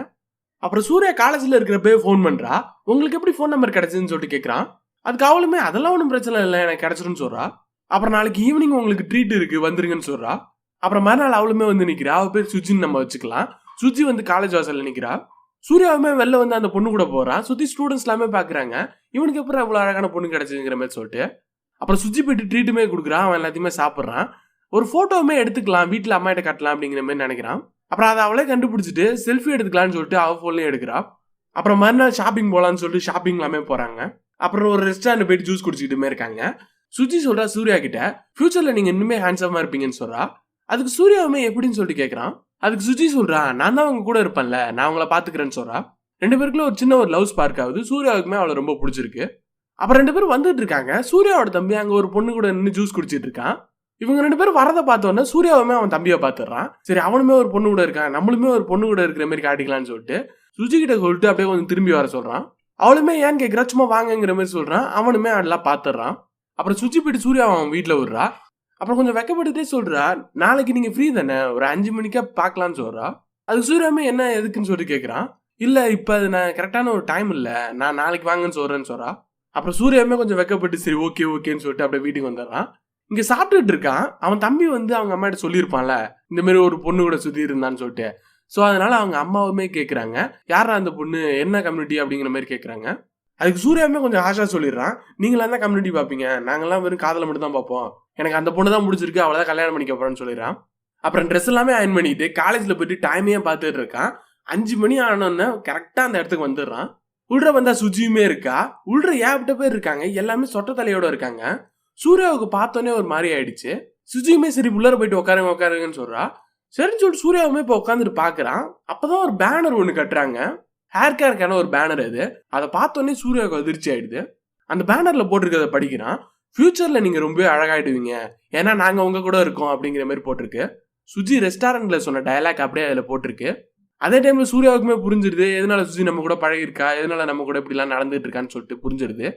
அப்புறம் சூர்யா காலேஜில் இருக்கிறப்பே ஃபோன் பண்ணுறா உங்களுக்கு எப்படி ஃபோன் நம்பர் கிடச்சிதுன்னு சொல்லிட்டு கேட்குறான் அதுக்கு அவளுமே அதெல்லாம் ஒன்றும் பிரச்சனை இல்லை எனக்கு கிடைச்சிருன்னு சொல்கிறா அப்புறம் நாளைக்கு ஈவினிங் உங்களுக்கு ட்ரீட் இருக்குது வந்துருங்கன்னு சொல்கிறா அப்புறம் மறுநாள் அவளுமே வந்து நிற்கிறா அவள் பேர் சுஜின்னு நம்ம வச்சுக்கலாம். சுஜி வந்து காலேஜ் வாசல்ல நிற்கிறா சூர்யாவுமே வெளில வந்து அந்த பொண்ணு கூட போகிறான் சுற்றி ஸ்டூடெண்ட்ஸ் எல்லாமே பார்க்குறாங்க இவனுக்கு அப்புறம் அவ்வளோ அழகான பொண்ணு கிடச்சிங்கிற மாதிரி சொல்லிட்டு அப்புறம் சுஜி போயிட்டு ட்ரீட்டுமே கொடுக்குறான் அவன் எல்லாத்தையுமே சாப்பிட்றான். ஒரு ஃபோட்டோவுமே எடுத்துக்கலாம் வீட்டில் அம்மா கிட்ட காட்டலாம் அப்படிங்கிற மாதிரி நினைக்கிறான். அப்புறம் அதை அவளே கண்டுபிடிச்சிட்டு செல்ஃபி எடுத்துக்கலாம்னு சொல்லிட்டு அவள் ஃபோன்லேயும் எடுக்கிறா. அப்புறம் மறுநாள் ஷாப்பிங் போகலான்னு சொல்லிட்டு ஷாப்பிங் எல்லாமே போகிறாங்க அப்புறம் ஒரு ரெஸ்டாரண்ட் போயிட்டு ஜூஸ் குடிச்சிக்கிட்டுமே இருக்காங்க. சுஜி சொல்றா சூர்யா கிட்ட ஃபியூச்சர்ல நீங்க இன்னுமே ஹேண்ட்ஸமா இருப்பீங்கன்னு சொல்றா. அதுக்கு சூர்யாவுமே எப்படின்னு சொல்லிட்டு கேட்கறான் அதுக்கு சுஜி சொல்றா நான் தான் அவங்க கூட இருப்பேன்ல நான் உங்களை பாத்துக்கிறேன்னு சொல்றா. ரெண்டு பேருக்குள்ள ஒரு சின்ன ஒரு லவ் ஸ்பார்க் ஆகுது. சூர்யாவுக்குமே அவளை ரொம்ப பிடிச்சிருக்கு. அப்புறம் ரெண்டு பேரும் வந்துட்டு இருக்காங்க. சூர்யாவோட தம்பி அங்கே ஒரு பொண்ணு கூட நின்று ஜூஸ் குடிச்சிட்டு இருக்கான். இவங்க ரெண்டு பேரும் வரதை பார்த்தோன்னே சூர்யாவுமே அவன் தம்பியை பார்த்துடுறான். சரி அவனுமே ஒரு பொண்ணு கூட இருக்கான். நம்மளுமே ஒரு பொண்ணு கூட இருக்கிற மாதிரி காட்டிக்கலாம்னு சொல்லிட்டு சுஜி சொல்லிட்டு அப்படியே கொஞ்சம் திரும்பி வர சொல்கிறான் அவளுமே ஏன்னு கேட்கிறா சும்மா வாங்கங்கிற மாதிரி சொல்கிறான் அவனுமே அதெல்லாம் பார்த்துடுறான். அப்புறம் சுஜி போயிட்டு சூர்யா அவன் வீட்டில் விடுறா. அப்புறம் கொஞ்சம் வெக்கப்பட்டுட்டே சொல்கிறா நாளைக்கு நீங்கள் ஃப்ரீ தானே? ஒரு அஞ்சு மணிக்கா பார்க்கலான்னு சொல்கிறா அது சூர்யாமே என்ன எதுக்குன்னு சொல்லிட்டு கேட்குறான் இல்லை இப்போ அது நான் கரெக்டான ஒரு டைம் இல்லை. நான் நாளைக்கு வாங்கன்னு சொல்கிறேன்னு சொல்கிறா அப்புறம் சூர்யாமே கொஞ்சம் வெக்கப்பட்டு சரி ஓகே ஓகேன்னு சொல்லிட்டு அப்படியே வீட்டுக்கு வந்துடுறான். இங்க சாப்பிட்டுட்டு இருக்கான். அவன் தம்பி வந்து அவங்க அம்மா கிட்ட சொல்லியிருப்பான்ல இந்த மாதிரி ஒரு பொண்ணு கூட சுத்தி இருந்தான்னு சொல்லிட்டு. ஸோ அதனால அவங்க அம்மாவுமே கேட்குறாங்க யாரா அந்த பொண்ணு? என்ன கம்யூனிட்டி அப்படிங்கிற மாதிரி கேட்குறாங்க அதுக்கு சூர்யாவுமே கொஞ்சம் ஆஷா சொல்லிடுறான். நீங்களாம் தான் கம்யூனிட்டி பார்ப்பீங்க? நாங்கள்லாம் வெறும் காதலை மட்டும் தான் பார்ப்போம். எனக்கு அந்த பொண்ணு தான் முடிச்சிருக்கு அவளை தான் கல்யாணம் பண்ணிக்க போறேன்னு சொல்லிடுறான். அப்புறம் ட்ரெஸ் எல்லாமே அயன் பண்ணிட்டு காலேஜில் போயிட்டு டைமே பார்த்துட்டு இருக்கான். அஞ்சு மணி ஆனோன்னு கரெக்டாக அந்த இடத்துக்கு வந்துடுறான். உள்ற வந்தா சுஜியுமே இருக்கா? உள்ற ஏகப்பட்ட பேர் இருக்காங்க? எல்லாமே சொட்ட தலையோட இருக்காங்க. சூர்யாவுக்கு பார்த்தோன்னே ஒரு மாதிரி ஆயிடுச்சு. சுஜியுமே சரி உள்ளர போயிட்டு உட்காருங்க உட்காருங்கன்னு சொல்றா. சரின்னு சொல்லிட்டு சூர்யாவுமே இப்போ உட்காந்துட்டு பாக்குறான். அப்பதான் ஒரு பேனர் ஒன்று கட்டுறாங்க. ஹேர் கேருக்கான ஒரு பேனர் அது. அதை பார்த்தோன்னே சூர்யாவுக்கு அதிர்ச்சி ஆயிடுது. அந்த பேனர்ல போட்டிருக்கிறத படிக்கிறான். ஃபியூச்சர்ல நீங்க ரொம்பவே அழகாயிடுவீங்க. ஏன்னா நாங்க உங்க கூட இருக்கோம் அப்படிங்கிற மாதிரி போட்டிருக்கு. சுஜி ரெஸ்டாரண்ட்ல சொன்ன டயலாக் அப்படியே அதுல போட்டிருக்கு. அதே டைமில் சூர்யாவுக்குமே புரிஞ்சிருது எதனால சுஜி நம்ம கூட பழகிருக்கா எதனால நம்ம கூட இப்படிலாம் நடந்துட்டு இருக்கான்னு சொல்லிட்டு புரிஞ்சிருது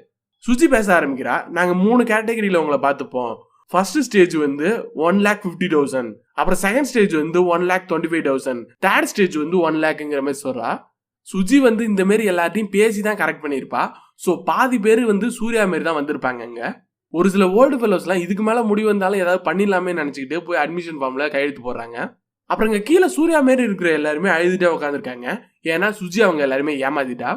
சுஜி பேச ஆரம்பிக்கிறா. நாங்கள் மூணு கேட்டகரியில் உங்களை பார்த்துப்போம். ஃபர்ஸ்ட் ஸ்டேஜ் வந்து ஒன் லேக் ஃபிஃப்டி தௌசண்ட் அப்புறம் செகண்ட் ஸ்டேஜ் வந்து one lakh twenty five thousand third stage வந்து ஒன் லேக்குங்கிற மாதிரி சொல்கிறா சுஜி வந்து இந்த மாரி எல்லாத்தையும் பேசி தான் கரெக்ட் பண்ணியிருப்பா. ஸோ பாதி பேர் வந்து சூர்யா மாரி தான் வந்திருப்பாங்க அங்க. ஒரு சில ஓல்டு ஃபெல்லோஸ்லாம் இதுக்கு மேலே முடிவு வந்தாலும் ஏதாவது பண்ணிடலாமே நினச்சிக்கிட்டு போய் அட்மிஷன் ஃபார்மில் கையெழுத்து போடுறாங்க. அப்புறம் இங்கே கீழே சூர்யா மாரி இருக்கிற எல்லாருமே அழுதுட்டே உட்காந்துருக்காங்க ஏன்னா சுஜி அவங்க எல்லாருமே ஏமாத்திட்டா.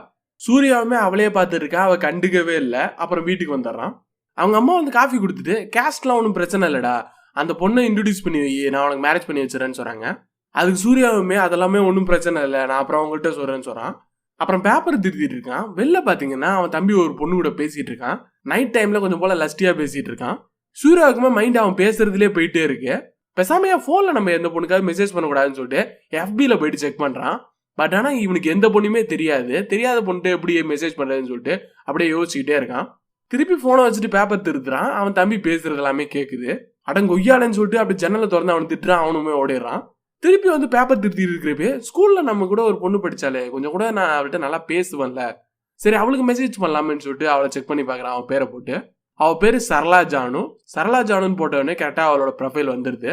சூர்யாவுமே அவளே பார்த்துருக்கா அவள் கண்டுக்கவே இல்லை. அப்புறம் வீட்டுக்கு வந்துடுறான். அவங்க அம்மா வந்து காஃபி கொடுத்துட்டு கேஸ்ட்லாம் ஒன்றும் பிரச்சனை இல்லைடா. அந்த பொண்ணை இன்ட்ரடியூஸ் பண்ணி வை. நான் உனக்கு மேரேஜ் பண்ணி வச்சுறேன்னு சொல்கிறாங்க அதுக்கு சூர்யாவுமே அதெல்லாமே ஒன்றும் பிரச்சனை இல்லை. நான் அப்புறம் அவங்கள்ட்ட சொல்கிறேன்னு சொல்கிறான் அப்புறம் பேப்பர் திருத்திட்டு இருக்கான். வெளில பார்த்தீங்கன்னா அவன் தம்பி ஒரு பொண்ணு கூட பேசிகிட்டு இருக்கான். நைட் டைமில் கொஞ்சம் போல் லஸ்டியாக பேசிகிட்டு இருக்கான். சூர்யாவுக்குமே மைண்ட் அவன் பேசுறதுலேயே போயிட்டே இருக்கு. பேசாம என் நம்ம எந்த பொண்ணுக்காவது மெசேஜ் பண்ணக்கூடாதுன்னு சொல்லிட்டு எஃபியில் போயிட்டு செக் பண்ணுறான் பட் ஆனால் இவனுக்கு எந்த பொண்ணுமே தெரியாது. தெரியாத பொண்ணுட்டு எப்படி மெசேஜ் பண்ணுறதுன்னு சொல்லிட்டு அப்படியே யோசிச்சுக்கிட்டே இருக்கான். திருப்பி ஃபோனை வச்சுட்டு பேப்பர் திருத்துறான். அவன் தம்பி பேசுறது எல்லாமே கேட்குது அடங்க ஒய்யாலன்னு சொல்லிட்டு அப்படி ஜன்னலை திறந்து அவன் திட்டுறான். அவனுமே ஓடிடுறான். திருப்பி வந்து பேப்பர் திருத்தி இருக்கிறப்பே ஸ்கூலில் நம்ம கூட ஒரு பொண்ணு படித்தாலே கொஞ்சம் கூட நான் அவள்கிட்ட நல்லா பேசுவேன்ல. சரி அவளுக்கு மெசேஜ் பண்ணலாமேன்னு சொல்லிட்டு அவளை செக் பண்ணி பார்க்குறான். அவன் பேரை போட்டு. அவள் பேர் சரளா ஜானு. சரளா ஜானுன்னு போட்டவொடனே கரெக்டாக அவளோட ப்ரொஃபைல் வந்துடுது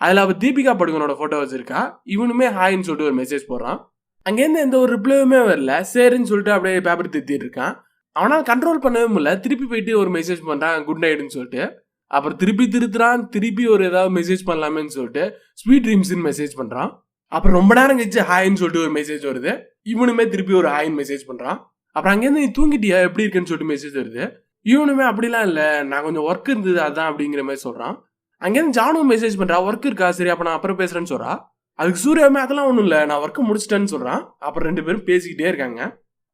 அதில் அவள் தீபிகா படுகனோட ஃபோட்டோ வச்சிருக்கா. இவனுமே ஹாய்ன்னு சொல்லிட்டு ஒரு மெசேஜ் போடுறான். அங்கேருந்து எந்த ஒரு ரிப்ளையுமே வரல. சரின்னு சொல்லிட்டு அப்படியே பேப்பர் திருத்திட்டு இருக்கான். அவனால் கண்ட்ரோல் பண்ணவே முடியல. திருப்பி போயிட்டு ஒரு மெசேஜ் பண்ணுறான் குட் நைட்னு சொல்லிட்டு. அப்புறம் திருப்பி திருத்துறான். திருப்பி ஒரு ஏதாவது மெசேஜ் பண்ணலாமேன்னு சொல்லிட்டு ஸ்வீட் ட்ரீம்ஸ்னு மெசேஜ் பண்ணுறான் அப்புறம் ரொம்ப நேரம் கழிச்சு ஹாய்ன்னு சொல்லிட்டு ஒரு மெசேஜ் வருது. இவனுமே திருப்பி ஒரு ஹாய்னு மெசேஜ் பண்ணுறான் அப்புறம் அங்கேருந்து நீ தூங்கிட்டியா? எப்படி இருக்குன்னு சொல்லிட்டு மெசேஜ் வருது. இவனுமே அப்படிலாம் இல்லை. நான் கொஞ்சம் ஒர்க் இருந்தது அதான் அப்படிங்கிற மாதிரி சொல்கிறான் அங்கேருந்து ஜானும் மெசேஜ் பண்ணுறா ஒர்க் இருக்கா? சரி அப்போ நான் அப்புறம் பேசுகிறேன்னு சொல்கிறா அதுக்கு சூர்யாவுமே அதெல்லாம் ஒன்றும் இல்லை. நான் ஒர்க்கை முடிச்சிட்டேன்னு சொல்கிறான் அப்புறம் ரெண்டு பேரும் பேசிக்கிட்டே இருக்காங்க.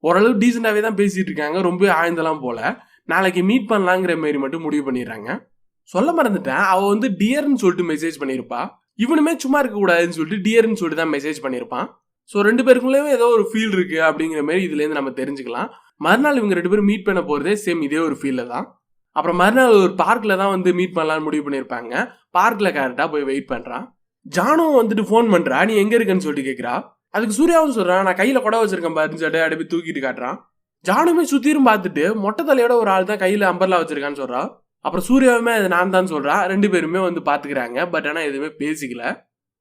ஓரளவு டீசெண்டாகவே தான் பேசிகிட்டு இருக்காங்க. ரொம்ப ஆழ்ந்தெல்லாம் போல. நாளைக்கு மீட் பண்ணலாங்கிற மாரி மட்டும் முடிவு பண்ணிடுறாங்க. சொல்ல மறந்துட்டேன். அவள் வந்து டியர்னு சொல்லிட்டு மெசேஜ் பண்ணியிருப்பா. இவனுமே சும்மா இருக்கக்கூடாதுன்னு சொல்லிட்டு டியர்னு சொல்லிட்டு தான் மெசேஜ் பண்ணியிருப்பான். ஸோ ரெண்டு பேருக்குள்ளேயும் ஏதோ ஒரு ஃபீல் இருக்குது அப்படிங்கிற மாரி இதுலேருந்து நம்ம தெரிஞ்சுக்கலாம். மறுநாள் இவங்க ரெண்டு பேரும் மீட் பண்ண போகிறதே சேம் இதே ஒரு ஃபீல்டில் தான். அப்புறம் மறுநாள் ஒரு பார்க்கில் தான் வந்து மீட் பண்ணலாம்னு முடிவு பண்ணியிருப்பாங்க. பார்க்கில் கரெக்டாக போய் வெயிட் பண்ணுறான் ஜானும் வந்துட்டு ஃபோன் பண்ணுறா நீ எங்கே இருக்கேன்னு சொல்லிட்டு கேட்குறா அதுக்கு சூர்யாவும் சொல்கிறான் நான் கையில் கொடை வச்சிருக்கேன் பாருன்னு சொல்லிட்டு அப்படியே தூக்கிட்டு காட்டுறான். ஜானுமே சுத்திரும் பார்த்துட்டு மொட்டை தலையோட ஒரு ஆள் தான் கையில் அம்பர்லா வச்சிருக்கான்னு சொல்றா. அப்புறம் சூர்யாவுமே அது நான் தான் சொல்கிறான் ரெண்டு பேருமே வந்து பார்த்துக்கிறாங்க. பட் ஆனால் எதுவுமே பேசிக்கல.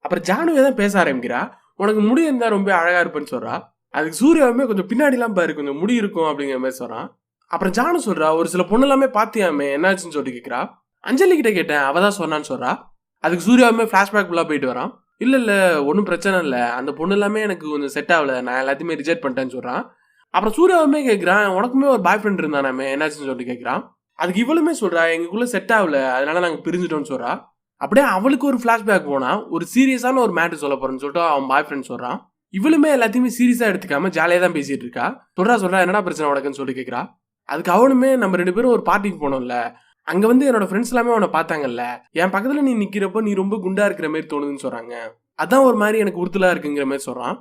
அப்புறம் ஜானுவே தான் பேச ஆரம்பிக்கிறா. உனக்கு முடி இருந்தா ரொம்ப அழகாக இருப்பேன்னு சொல்கிறா அதுக்கு சூர்யாவுமே கொஞ்சம் பின்னாடிலாம் பாரு கொஞ்சம் முடி இருக்கும் அப்படிங்கிற மாதிரி சொல்கிறான் அப்புறம் ஜானு சொல்கிறா ஒரு சில பொண்ணு எல்லாமே பார்த்தியாமே என்னாச்சுன்னு சொல்லிட்டு கேட்குறா அஞ்சலி கிட்ட கேட்டேன் அவ தான் சொன்னான்னு சொல்கிறா அதுக்கு சூர்யாவுமே ஃப்ளாஷ்பேக் ஃபுல்லாக போயிட்டு வரான். இல்லை இல்லை ஒன்றும் பிரச்சனை இல்லை. அந்த பொண்ணு எல்லாமே எனக்கு கொஞ்சம் செட் ஆகல. நான் எல்லாத்தையுமே ரிஜெக்ட் பண்ணிட்டேன்னு சொல்கிறான் அப்புறம் சூர்யாவுமே கேட்குறான் உனக்குமே ஒரு பாய் ஃப்ரெண்ட் இருந்தானாமே என்னாச்சுன்னு சொல்லிட்டு கேட்குறான் அதுக்கு இவளுமே சொல்கிறா எங்களுக்குள்ளே செட் ஆகல அதனால நாங்கள் பிரிஞ்சிட்டோம்னு சொல்கிறா அப்படியே அவளுக்கு ஒரு ஃப்ளாஷ்பேக் போனால் ஒரு சீரியஸான ஒரு மேட்டர் சொல்ல போகிறேன்னு சொல்லிட்டு அவன் பாய் ஃப்ரெண்ட் சொல்கிறான் இவளுமே எல்லாத்தையுமே சீரியஸாக எடுத்துக்காம ஜாலியாக தான் பேசிட்டு இருக்கா? சொல்றா சொல்றா என்னடா பிரச்சனை உனக்குன்னு சொல்லி கேட்குறா அதுக்கு அவனுமே நம்ம ரெண்டு பேரும் ஒரு பார்ட்டிக்கு போனோம்ல. அங்க வந்து என்னோட ஃப்ரெண்ட்ஸ் எல்லாமே அவனை பார்த்தாங்கல்ல. என் பக்கத்துல நீ நிக்கிறப்போ நீ ரொம்ப குண்டா இருக்கிற மாதிரி தோணுதுன்னு சொல்றாங்க. அதான் ஒரு மாதிரி எனக்கு உறுத்தலா இருக்குங்கிற மாதிரி சொல்றான்.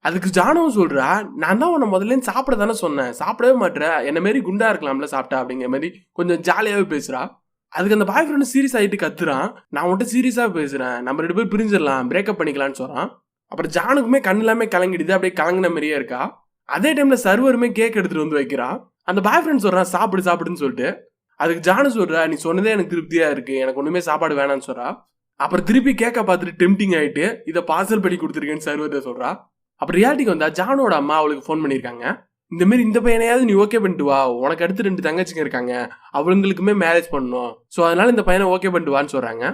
அதுக்கு ஜானவும் சொல்றா நான் தான் உன்னை முதல்ல சாப்பிட தானே சொன்னேன். சாப்பிடவே மாட்டேற. என்ன மாரி குண்டா இருக்கலாம்ல சாப்பிட்டா அப்படிங்கிற மாதிரி கொஞ்சம் ஜாலியாவே பேசுறா. அதுக்கு அந்த பாய் ஃப்ரெண்டு சீரியஸ் ஆகிட்டு கத்துறான். நான் உன்ட்ட சீரியஸா பேசுறேன். நம்ம ரெண்டு பேரும் பிரிஞ்சிடலாம். பிரேக்கப் பண்ணிக்கலாம்னு சொல்றான். அப்புறம் ஜானுக்குமே கண் எல்லாமே கலங்கிடுது அப்படியே கலங்கின மாதிரியே இருக்கா? அதே டைம்ல சர்வருமே கேக் எடுத்துட்டு வந்து வைக்கிறான் அந்த பாய் ஃப்ரெண்ட் சொல்றான் சாப்பிடு சாப்பிடுன்னு சொல்லிட்டு. அதுக்கு ஜானு சொல்றா நீ சொன்னதே எனக்கு திருப்தியா இருக்கு. எனக்கு ஒண்ணுமே சாப்பாடு வேணாம்னு சொல்றா. அப்புறம் திருப்பி கேக்க பார்த்துட்டு டெம்டிங் ஆயிட்டு இதை பார்சல் பண்ணி கொடுத்துருக்கேன்னு சர்வர்கிட்ட சொல்றா. அப்புறம் ரியாலிட்டிக்கு வந்தா ஜானோட அம்மா அவளுக்கு ஃபோன் பண்ணியிருக்காங்க. இந்த மாதிரி இந்த பையனையாவது நீ ஓகே பண்ணிட்டு வா. உனக்கு அடுத்து ரெண்டு தங்கச்சிங்க இருக்காங்க. அவளுங்களுக்குமே மேரேஜ் பண்ணணும். ஸோ அதனால இந்த பையனை ஓகே பண்ணிட்டு வான்னு சொல்றாங்க.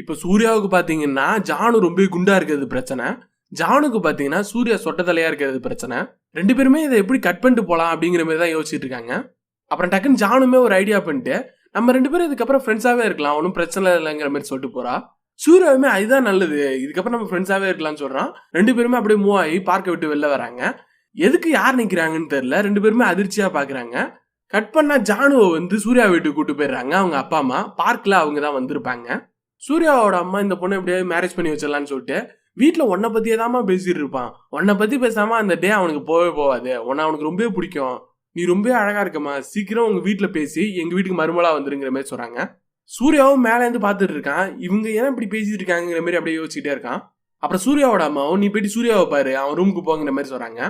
இப்போ சூர்யாவுக்கு பார்த்தீங்கன்னா ஜானு ரொம்ப குண்டா இருக்கிறது பிரச்சனை. ஜானுக்கு பார்த்தீங்கன்னா சூர்யா சொட்ட தலையா இருக்கிறது பிரச்சனை. ரெண்டு பேருமே இதை எப்படி கட் பண்ணிட்டு போகலாம் அப்படிங்கிற மாதிரி தான் யோசிச்சுட்டு இருக்காங்க. அப்புறம் டக்குன்னு ஜானுமே ஒரு ஐடியா பண்ணிட்டு நம்ம ரெண்டு பேரும் இதுக்கப்புறம் ஃப்ரெண்ட்ஸாகவே இருக்கலாம் ஒன்றும் பிரச்சனை இல்லைங்கிற மாதிரி சொல்லிட்டு போறா. சூர்யாவுமே அதுதான் நல்லது இதுக்கப்புறம் நம்ம ஃப்ரெண்ட்ஸாகவே இருக்கலாம்னு சொல்கிறான் ரெண்டு பேருமே அப்படியே மூவ் ஆகி பார்க்க விட்டு வெளில வராங்க. எதுக்கு யார் நிற்கிறாங்கன்னு தெரில ரெண்டு பேருமே அதிர்ச்சியாக பார்க்குறாங்க கட் பண்ணால் ஜானுவை வந்து சூர்யா வீட்டுக்கு கூட்டு போயிடுறாங்க அவங்க அப்பா அம்மா. பார்க்கில் அவங்க தான் வந்திருப்பாங்க. சூர்யாவோட அம்மா இந்த பொண்ணை எப்படியாவது மேரேஜ் பண்ணி வச்சிடலான்னு சொல்லிட்டு வீட்டில் உன்னை பற்றியே தாமா பேசிட்டு இருப்பான். உன்னை பற்றி பேசாமல் அந்த டே அவனுக்கு போகவே போகாது. உன்னை அவனுக்கு ரொம்பவே பிடிக்கும். நீ ரொம்ப அழகாக இருக்கம்மா. சீக்கிரம் உங்கள் வீட்டில் பேசி எங்கள் வீட்டுக்கு மருமலா வந்துருங்கிற மாதிரி சொல்கிறாங்க சூர்யாவும் மேலேருந்து பார்த்துட்டு இருக்கான். இவங்க ஏன் இப்படி பேசிட்டு இருக்காங்கிற மாதிரி அப்படியே யோசிச்சுட்டே இருக்கான். அப்புறம் சூர்யாவோட அம்மாவும் நீ போயிட்டு சூர்யாவை பாரு. அவன் ரூமுக்கு போங்கிற மாதிரி சொல்கிறாங்க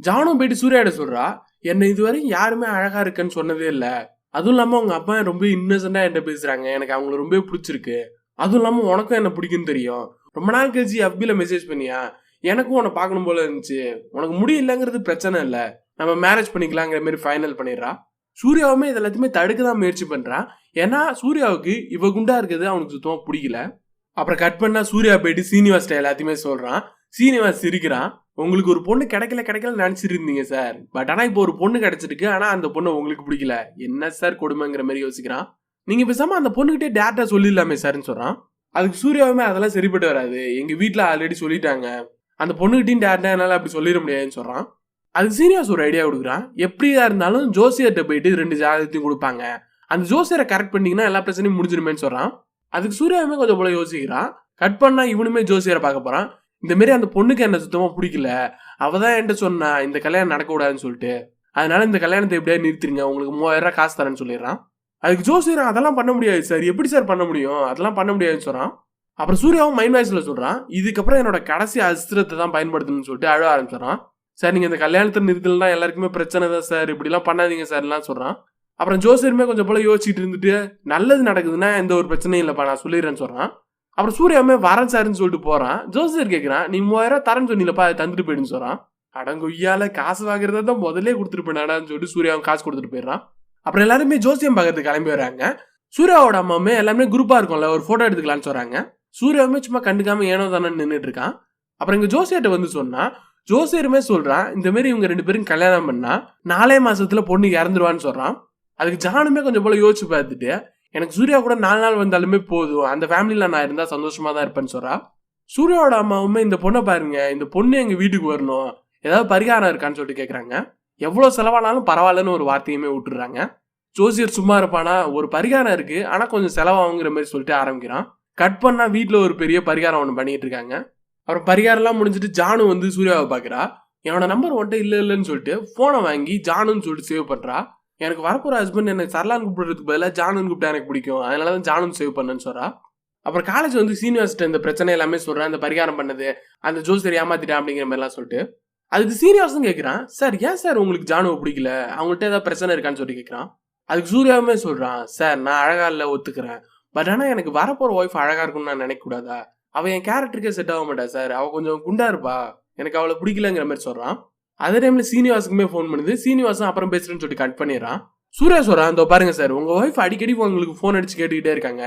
ஜானும் போயிட்டு சூர்யாட்ட சொல்கிறா என்னை இதுவரையும் யாருமே அழகாக இருக்குன்னு சொன்னதே இல்லை. அதுவும் இல்லாமல் உங்கள் அப்பா ரொம்ப இன்னசென்டா என்கிட்ட பேசுகிறாங்க எனக்கு அவங்கள ரொம்ப பிடிச்சிருக்கு. அதுவும் இல்லாமல் உனக்கும் என்ன பிடிக்குன்னு தெரியும். ரொம்ப நாள் கழிச்சு FB மெசேஜ் பண்ணியா? எனக்கும் உன்னை பார்க்கணும் போல இருந்துச்சு. உனக்கு முடியலங்கிறது பிரச்சனை இல்லை. நம்ம மேரேஜ் பண்ணிக்கலாங்கிற மாதிரி ஃபைனல் பண்ணிடுறா. சூர்யாவுமே இது எல்லாத்தையுமே தடுக்க தான் முயற்சி பண்ணுறான் ஏன்னா சூர்யாவுக்கு இவ குண்டா இருக்கிறது அவனுக்கு சுத்தமாக பிடிக்கல. அப்புறம் கட் பண்ணா சூர்யா போயிட்டு சீனிவாஸ்ட எல்லாத்தையுமே சொல்கிறான் சீனிவாஸ் சிரிக்கிறான். உங்களுக்கு ஒரு பொண்ணு கிடைக்கல கிடைக்கல நினச்சிட்டு இருந்தீங்க சார் பட் ஆனால் இப்போ ஒரு பொண்ணு கிடைச்சிருக்கு. ஆனால் அந்த பொண்ணு உங்களுக்கு பிடிக்கல. என்ன சார் கொடுமைங்கிற மாதிரி யோசிக்கிறான். நீங்கள் பேசாமல் அந்த பொண்ணுக்கிட்டே டேரக்டா சொல்லிடலாமே சார்னு சொல்கிறான் அதுக்கு சூர்யாவுமே அதெல்லாம் சரிப்பட்டு வராது. எங்க வீட்டில் ஆல்ரெடி சொல்லிட்டாங்க. அந்த பொண்ணுகிட்டையும் டேரக்டா என்னால அப்படி சொல்லிட முடியாதுன்னு சொல்றான். அதுக்கு சீனியாஸ் ஒரு ஐடியா கொடுக்குறான். எப்படியா இருந்தாலும் ஜோசியர்கிட்ட போயிட்டு ரெண்டு ஜாதகத்தையும் கொடுப்பாங்க. அந்த ஜோசியரை கரெக்ட் பண்ணீங்கன்னா எல்லா பிரச்சனையும் முடிஞ்சிருமேன்னு சொல்றான். அதுக்கு சூர்யாவுமே கொஞ்சம் போல யோசிக்கிறான். கட் பண்ணா இவனுமே ஜோசியரை பார்க்க போறான். இந்த மாதிரி அந்த பொண்ணுக்கு என்ன சுத்தமா பிடிக்கல. அவ தான் என்கிட்ட சொன்னா இந்த கல்யாணம் நடக்கக்கூடாதுன்னு சொல்லிட்டு. அதனால இந்த கல்யாணத்தை எப்படியா நிறுத்திருங்க. உங்களுக்கு மூவாயிரம் ரூபாய் காசு தரேன்னு சொல்லிடுறான். அதுக்கு ஜோசியர் அதெல்லாம் பண்ண முடியாது சார். எப்படி சார் பண்ண முடியும்? அதெல்லாம் பண்ண முடியாதுன்னு சொல்கிறான் அப்புறம் சூர்யாவும் மைண்ட் வாய்ஸில் சொல்கிறான் இதுக்கப்புறம் என்னோட கடைசி அஸ்திரத்தை தான் பயன்படுத்தணும்னு சொல்லிட்டு அழ ஆரம்பிச்சிடறான். சார் நீங்கள் இந்த கல்யாணத்தை நிறுத்தலாம் எல்லாருக்குமே பிரச்சனை தான் சார். இப்படிலாம் பண்ணாதீங்க சார்லாம் சொல்கிறான் அப்புறம் ஜோசியருமே கொஞ்சம் போல யோசிச்சுட்டு இருந்துட்டு நல்லது நடக்குதுன்னா எந்த ஒரு பிரச்சனையும் இல்லைப்பா நான் சொல்லிடுறேன்னு சொல்கிறான் அப்புறம் சூர்யாவுமே வரேன் சார்ன்னு சொல்லிட்டு போகிறான் ஜோசியர் கேட்குறான் நீ மூவாயிரம் தரேன்னு சொன்னீங்களப்பா அதை தந்துட்டு போயிடுன்னு சொல்றான். அடங்கொய்யால காசு வாங்குறதா தான் முதலே கொடுத்துட்டு போனாடான்னு சொல்லிட்டு சூர்யாவும் காசு கொடுத்துட்டு போயிடுறான். அப்புறம் எல்லாருமே ஜோசியம் பார்க்கறதுக்கு கிளம்பி வராங்க. சூர்யாவோட அம்மாவுமே எல்லாமே குரூப்பாக இருக்கும்ல ஒரு ஃபோட்டோ எடுத்துக்கலான்னு சொல்கிறாங்க சூர்யாவுமே சும்மா கண்டுக்காம ஏனோ தானே நின்றுட்டு இருக்கான். அப்புறம் இங்கே ஜோசியர்கிட்ட வந்து சொன்னால் ஜோசியருமே சொல்கிறான் இந்த மாதிரி இவங்க ரெண்டு பேரும் கல்யாணம் பண்ணால் நாலே மாதத்தில் பொண்ணு இறந்துருவான்னு சொல்கிறான் அதுக்கு ஜானுமே கொஞ்சம் போல யோசிச்சு பார்த்துட்டு எனக்கு சூர்யா கூட நாலு நாள் வந்தாலுமே போதும் அந்த ஃபேமிலியில் நான் இருந்தால் சந்தோஷமாக தான் இருப்பேன்னு சொல்கிறான் சூர்யாவோட அம்மாவுமே இந்த பொண்ணை பாருங்க இந்த பொண்ணு எங்கள் வீட்டுக்கு வரணும் ஏதாவது பரிகாரம் இருக்கான்னு சொல்லிட்டு கேட்குறாங்க எவ்வளோ செலவானாலும் பரவாயில்லன்னு ஒரு வார்த்தையுமே விட்டுறாங்க ஜோசியர் சும்மா இருப்பானா? ஒரு பரிகாரம் இருக்கு. ஆனால் கொஞ்சம் செலவாகுங்கிற மாதிரி சொல்லிட்டு ஆரம்பிக்கிறான். கட் பண்ணால் வீட்டில் ஒரு பெரிய பரிகாரம் ஒன்று பண்ணிட்டு இருக்காங்க. அப்புறம் பரிகாரம்லாம் முடிஞ்சிட்டு ஜானு வந்து சூர்யாவை பார்க்குறா என்னோட நம்பர் ஒன்ட்டு இல்லை இல்லைன்னு சொல்லிட்டு ஃபோனை வாங்கி ஜானுன்னு சொல்லிட்டு சேவ் பண்ணுறா எனக்கு வரப்போகிற ஹஸ்பண்ட் எனக்கு சரலான்னு கூப்பிடுறதுக்கு பதிலாக ஜானுன்னு கூப்பிட்டா எனக்கு பிடிக்கும். அதனால தான் ஜானுன்னு சேவ் பண்ணேன்னு சொல்றா. அப்புறம் காலேஜ் வந்து சீனியர்ஸ்ட்ட இந்த பிரச்சனை எல்லாமே சொல்கிறேன் அந்த பரிகாரம் பண்ணது அந்த ஜோசியர் ஏமாத்திட்டேன் அப்படிங்கிற மாதிரிலாம் சொல்லிட்டு அதுக்கு சீனியர்ஸும் கேட்குறான் சார் ஏன் சார் உங்களுக்கு ஜானுவை பிடிக்கல? அவங்கள்ட்ட ஏதாவது பிரச்சனை இருக்கான்னு சொல்லி கேட்குறான் அதுக்கு சூர்யாவுமே சொல்கிறான் சார் நான் அழகாக இல்லை ஒத்துக்கிறேன். பட் ஆனால் எனக்கு வரப்போகிற ஒய்ஃப் அழகாக இருக்கும்னு நான் நினைக்கக்கூடாதா அவள் என் கேரக்டருக்கே செட் ஆக மாட்டா சார். அவள் கொஞ்சம் குண்டா இருப்பா. எனக்கு அவளை பிடிக்கலங்கிற மாதிரி சொல்கிறான் அதே டைமில் சீனிவாஸுக்குமே ஃபோன் பண்ணுது. சீனிவாசம் அப்புறம் பேசுகிறேன்னு சொல்லிட்டு கட் பண்ணிடுறான். சூர்யா சொல்கிறான் இதோ பாருங்க சார் உங்கள் ஒய்ஃப் அடிக்கடி உங்களுக்கு ஃபோன் அடிச்சு கேட்டுக்கிட்டே இருக்காங்க.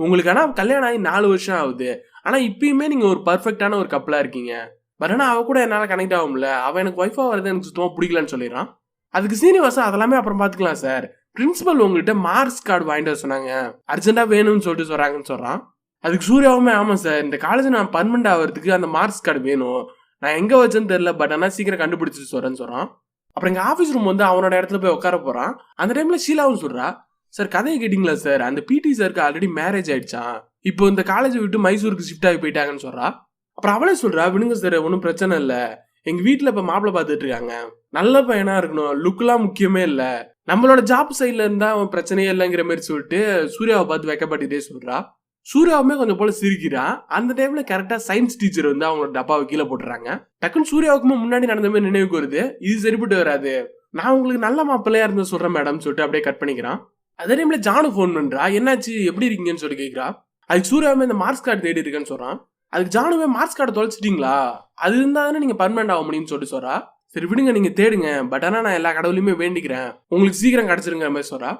உங்களுக்கு ஆனால் கல்யாணம் ஆகி நாலு வருஷம் ஆகுது. ஆனால் இப்பயுமே நீங்கள் ஒரு பர்ஃபெக்டான ஒரு கப்பலாக இருக்கீங்க. பட் ஆனால் அவள் கூட என்னால் கனெக்ட் ஆகும்ல அவன் எனக்கு ஒய்ஃபாக வரது எனக்கு சுத்தமாக பிடிக்கலன்னு சொல்லிடுறான் அதுக்கு சீனிவாசன் அதெல்லாமே அப்புறம் பார்த்துக்கலாம் சார் பிரின்சிபல் உங்ககிட்ட மார்க்ஸ் கார்டு வாங்கிட்டு வர சொன்னாங்க. அர்ஜென்ட்டாக வேணும்னு சொல்லிட்டு சொல்கிறாங்கன்னு சொல்கிறான் அதுக்கு சூர்யாவுமே ஆமாம் சார் இந்த காலேஜ் நான் பர்மனெண்ட் ஆகிறதுக்கு அந்த மார்க்ஸ் கார்டு வேணும். நான் எங்கே வச்சேன்னு தெரில பட் ஆனால் சீக்கிரம் கண்டுபிடிச்சி சொல்கிறேன்னு சொல்றான். அப்புறம் எங்கள் ஆஃபீஸ் ரூம் வந்து அவனோட இடத்துல போய் உட்கார போகிறான் அந்த டைமில் ஷீலாவும் சொல்கிறா சார் கதையை கேட்டிங்களா சார் அந்த பிடி சாருக்கு ஆல்ரெடி மேரேஜ் ஆயிடுச்சான் இப்போ இந்த காலேஜை விட்டு மைசூருக்கு ஷிஃப்ட் ஆகி போயிட்டாங்கன்னு சொல்கிறா அப்புறம் அவளே சொல்றா விடுங்க சார் ஒன்றும் பிரச்சனை இல்லை. எங்க வீட்டில் இப்போ மாப்பிள்ளை பார்த்துட்டு இருக்காங்க. நல்ல பையனா இருக்கணும். லுக்லாம் முக்கியமே இல்லை. நம்மளோட ஜாப் சைட்ல இருந்தா அவன் பிரச்சனையே இல்லைங்கிற மாதிரி சொல்லிட்டு சூர்யாவை பார்த்து வைக்கப்பட்டுட்டே சொல்றா. சூர்யாவுமே கொஞ்சம் போல சிரிக்கிறா. அந்த டைம்ல கரெக்டா சயின்ஸ் டீச்சர் வந்து அவங்களோட டப்பாவை கீழே போட்டுறாங்க. டக்குன்னு சூர்யாவுக்குமே முன்னாடி நடந்த மாதிரி நினைவுக்கு வருது. இது சரிப்பட்டு வராது. நான் உங்களுக்கு நல்ல மாப்பிள்ளையா இருந்து சொல்றேன் மேடம் சொல்லிட்டு அப்படியே கட் பண்ணிக்கிறான். அதே டைம்ல ஜானு ஃபோன் பண்றா. என்னாச்சு? எப்படி இருக்கீங்கன்னு சொல்லி கேட்கிறா அதுக்கு சூர்யாவுமே இந்த மார்க்ஸ் கார்டு தேடி இருக்கேன்னு சொல்றான். அதுக்கு ஜானுவே மார்க்ஸ் கார்டை தொலைச்சிட்டீங்களா? அது இருந்தால் தானே நீங்க பர்மனெண்ட் ஆக முடியும்னு சொல்லிட்டு சொல்கிறா சரி விடுங்க நீங்கள் தேடுங்க. பட் ஆனால் நான் எல்லா கடவுளையுமே வேண்டிக்கிறேன். உங்களுக்கு சீக்கிரம் கிடச்சிருங்கிற மாதிரி சொல்கிறா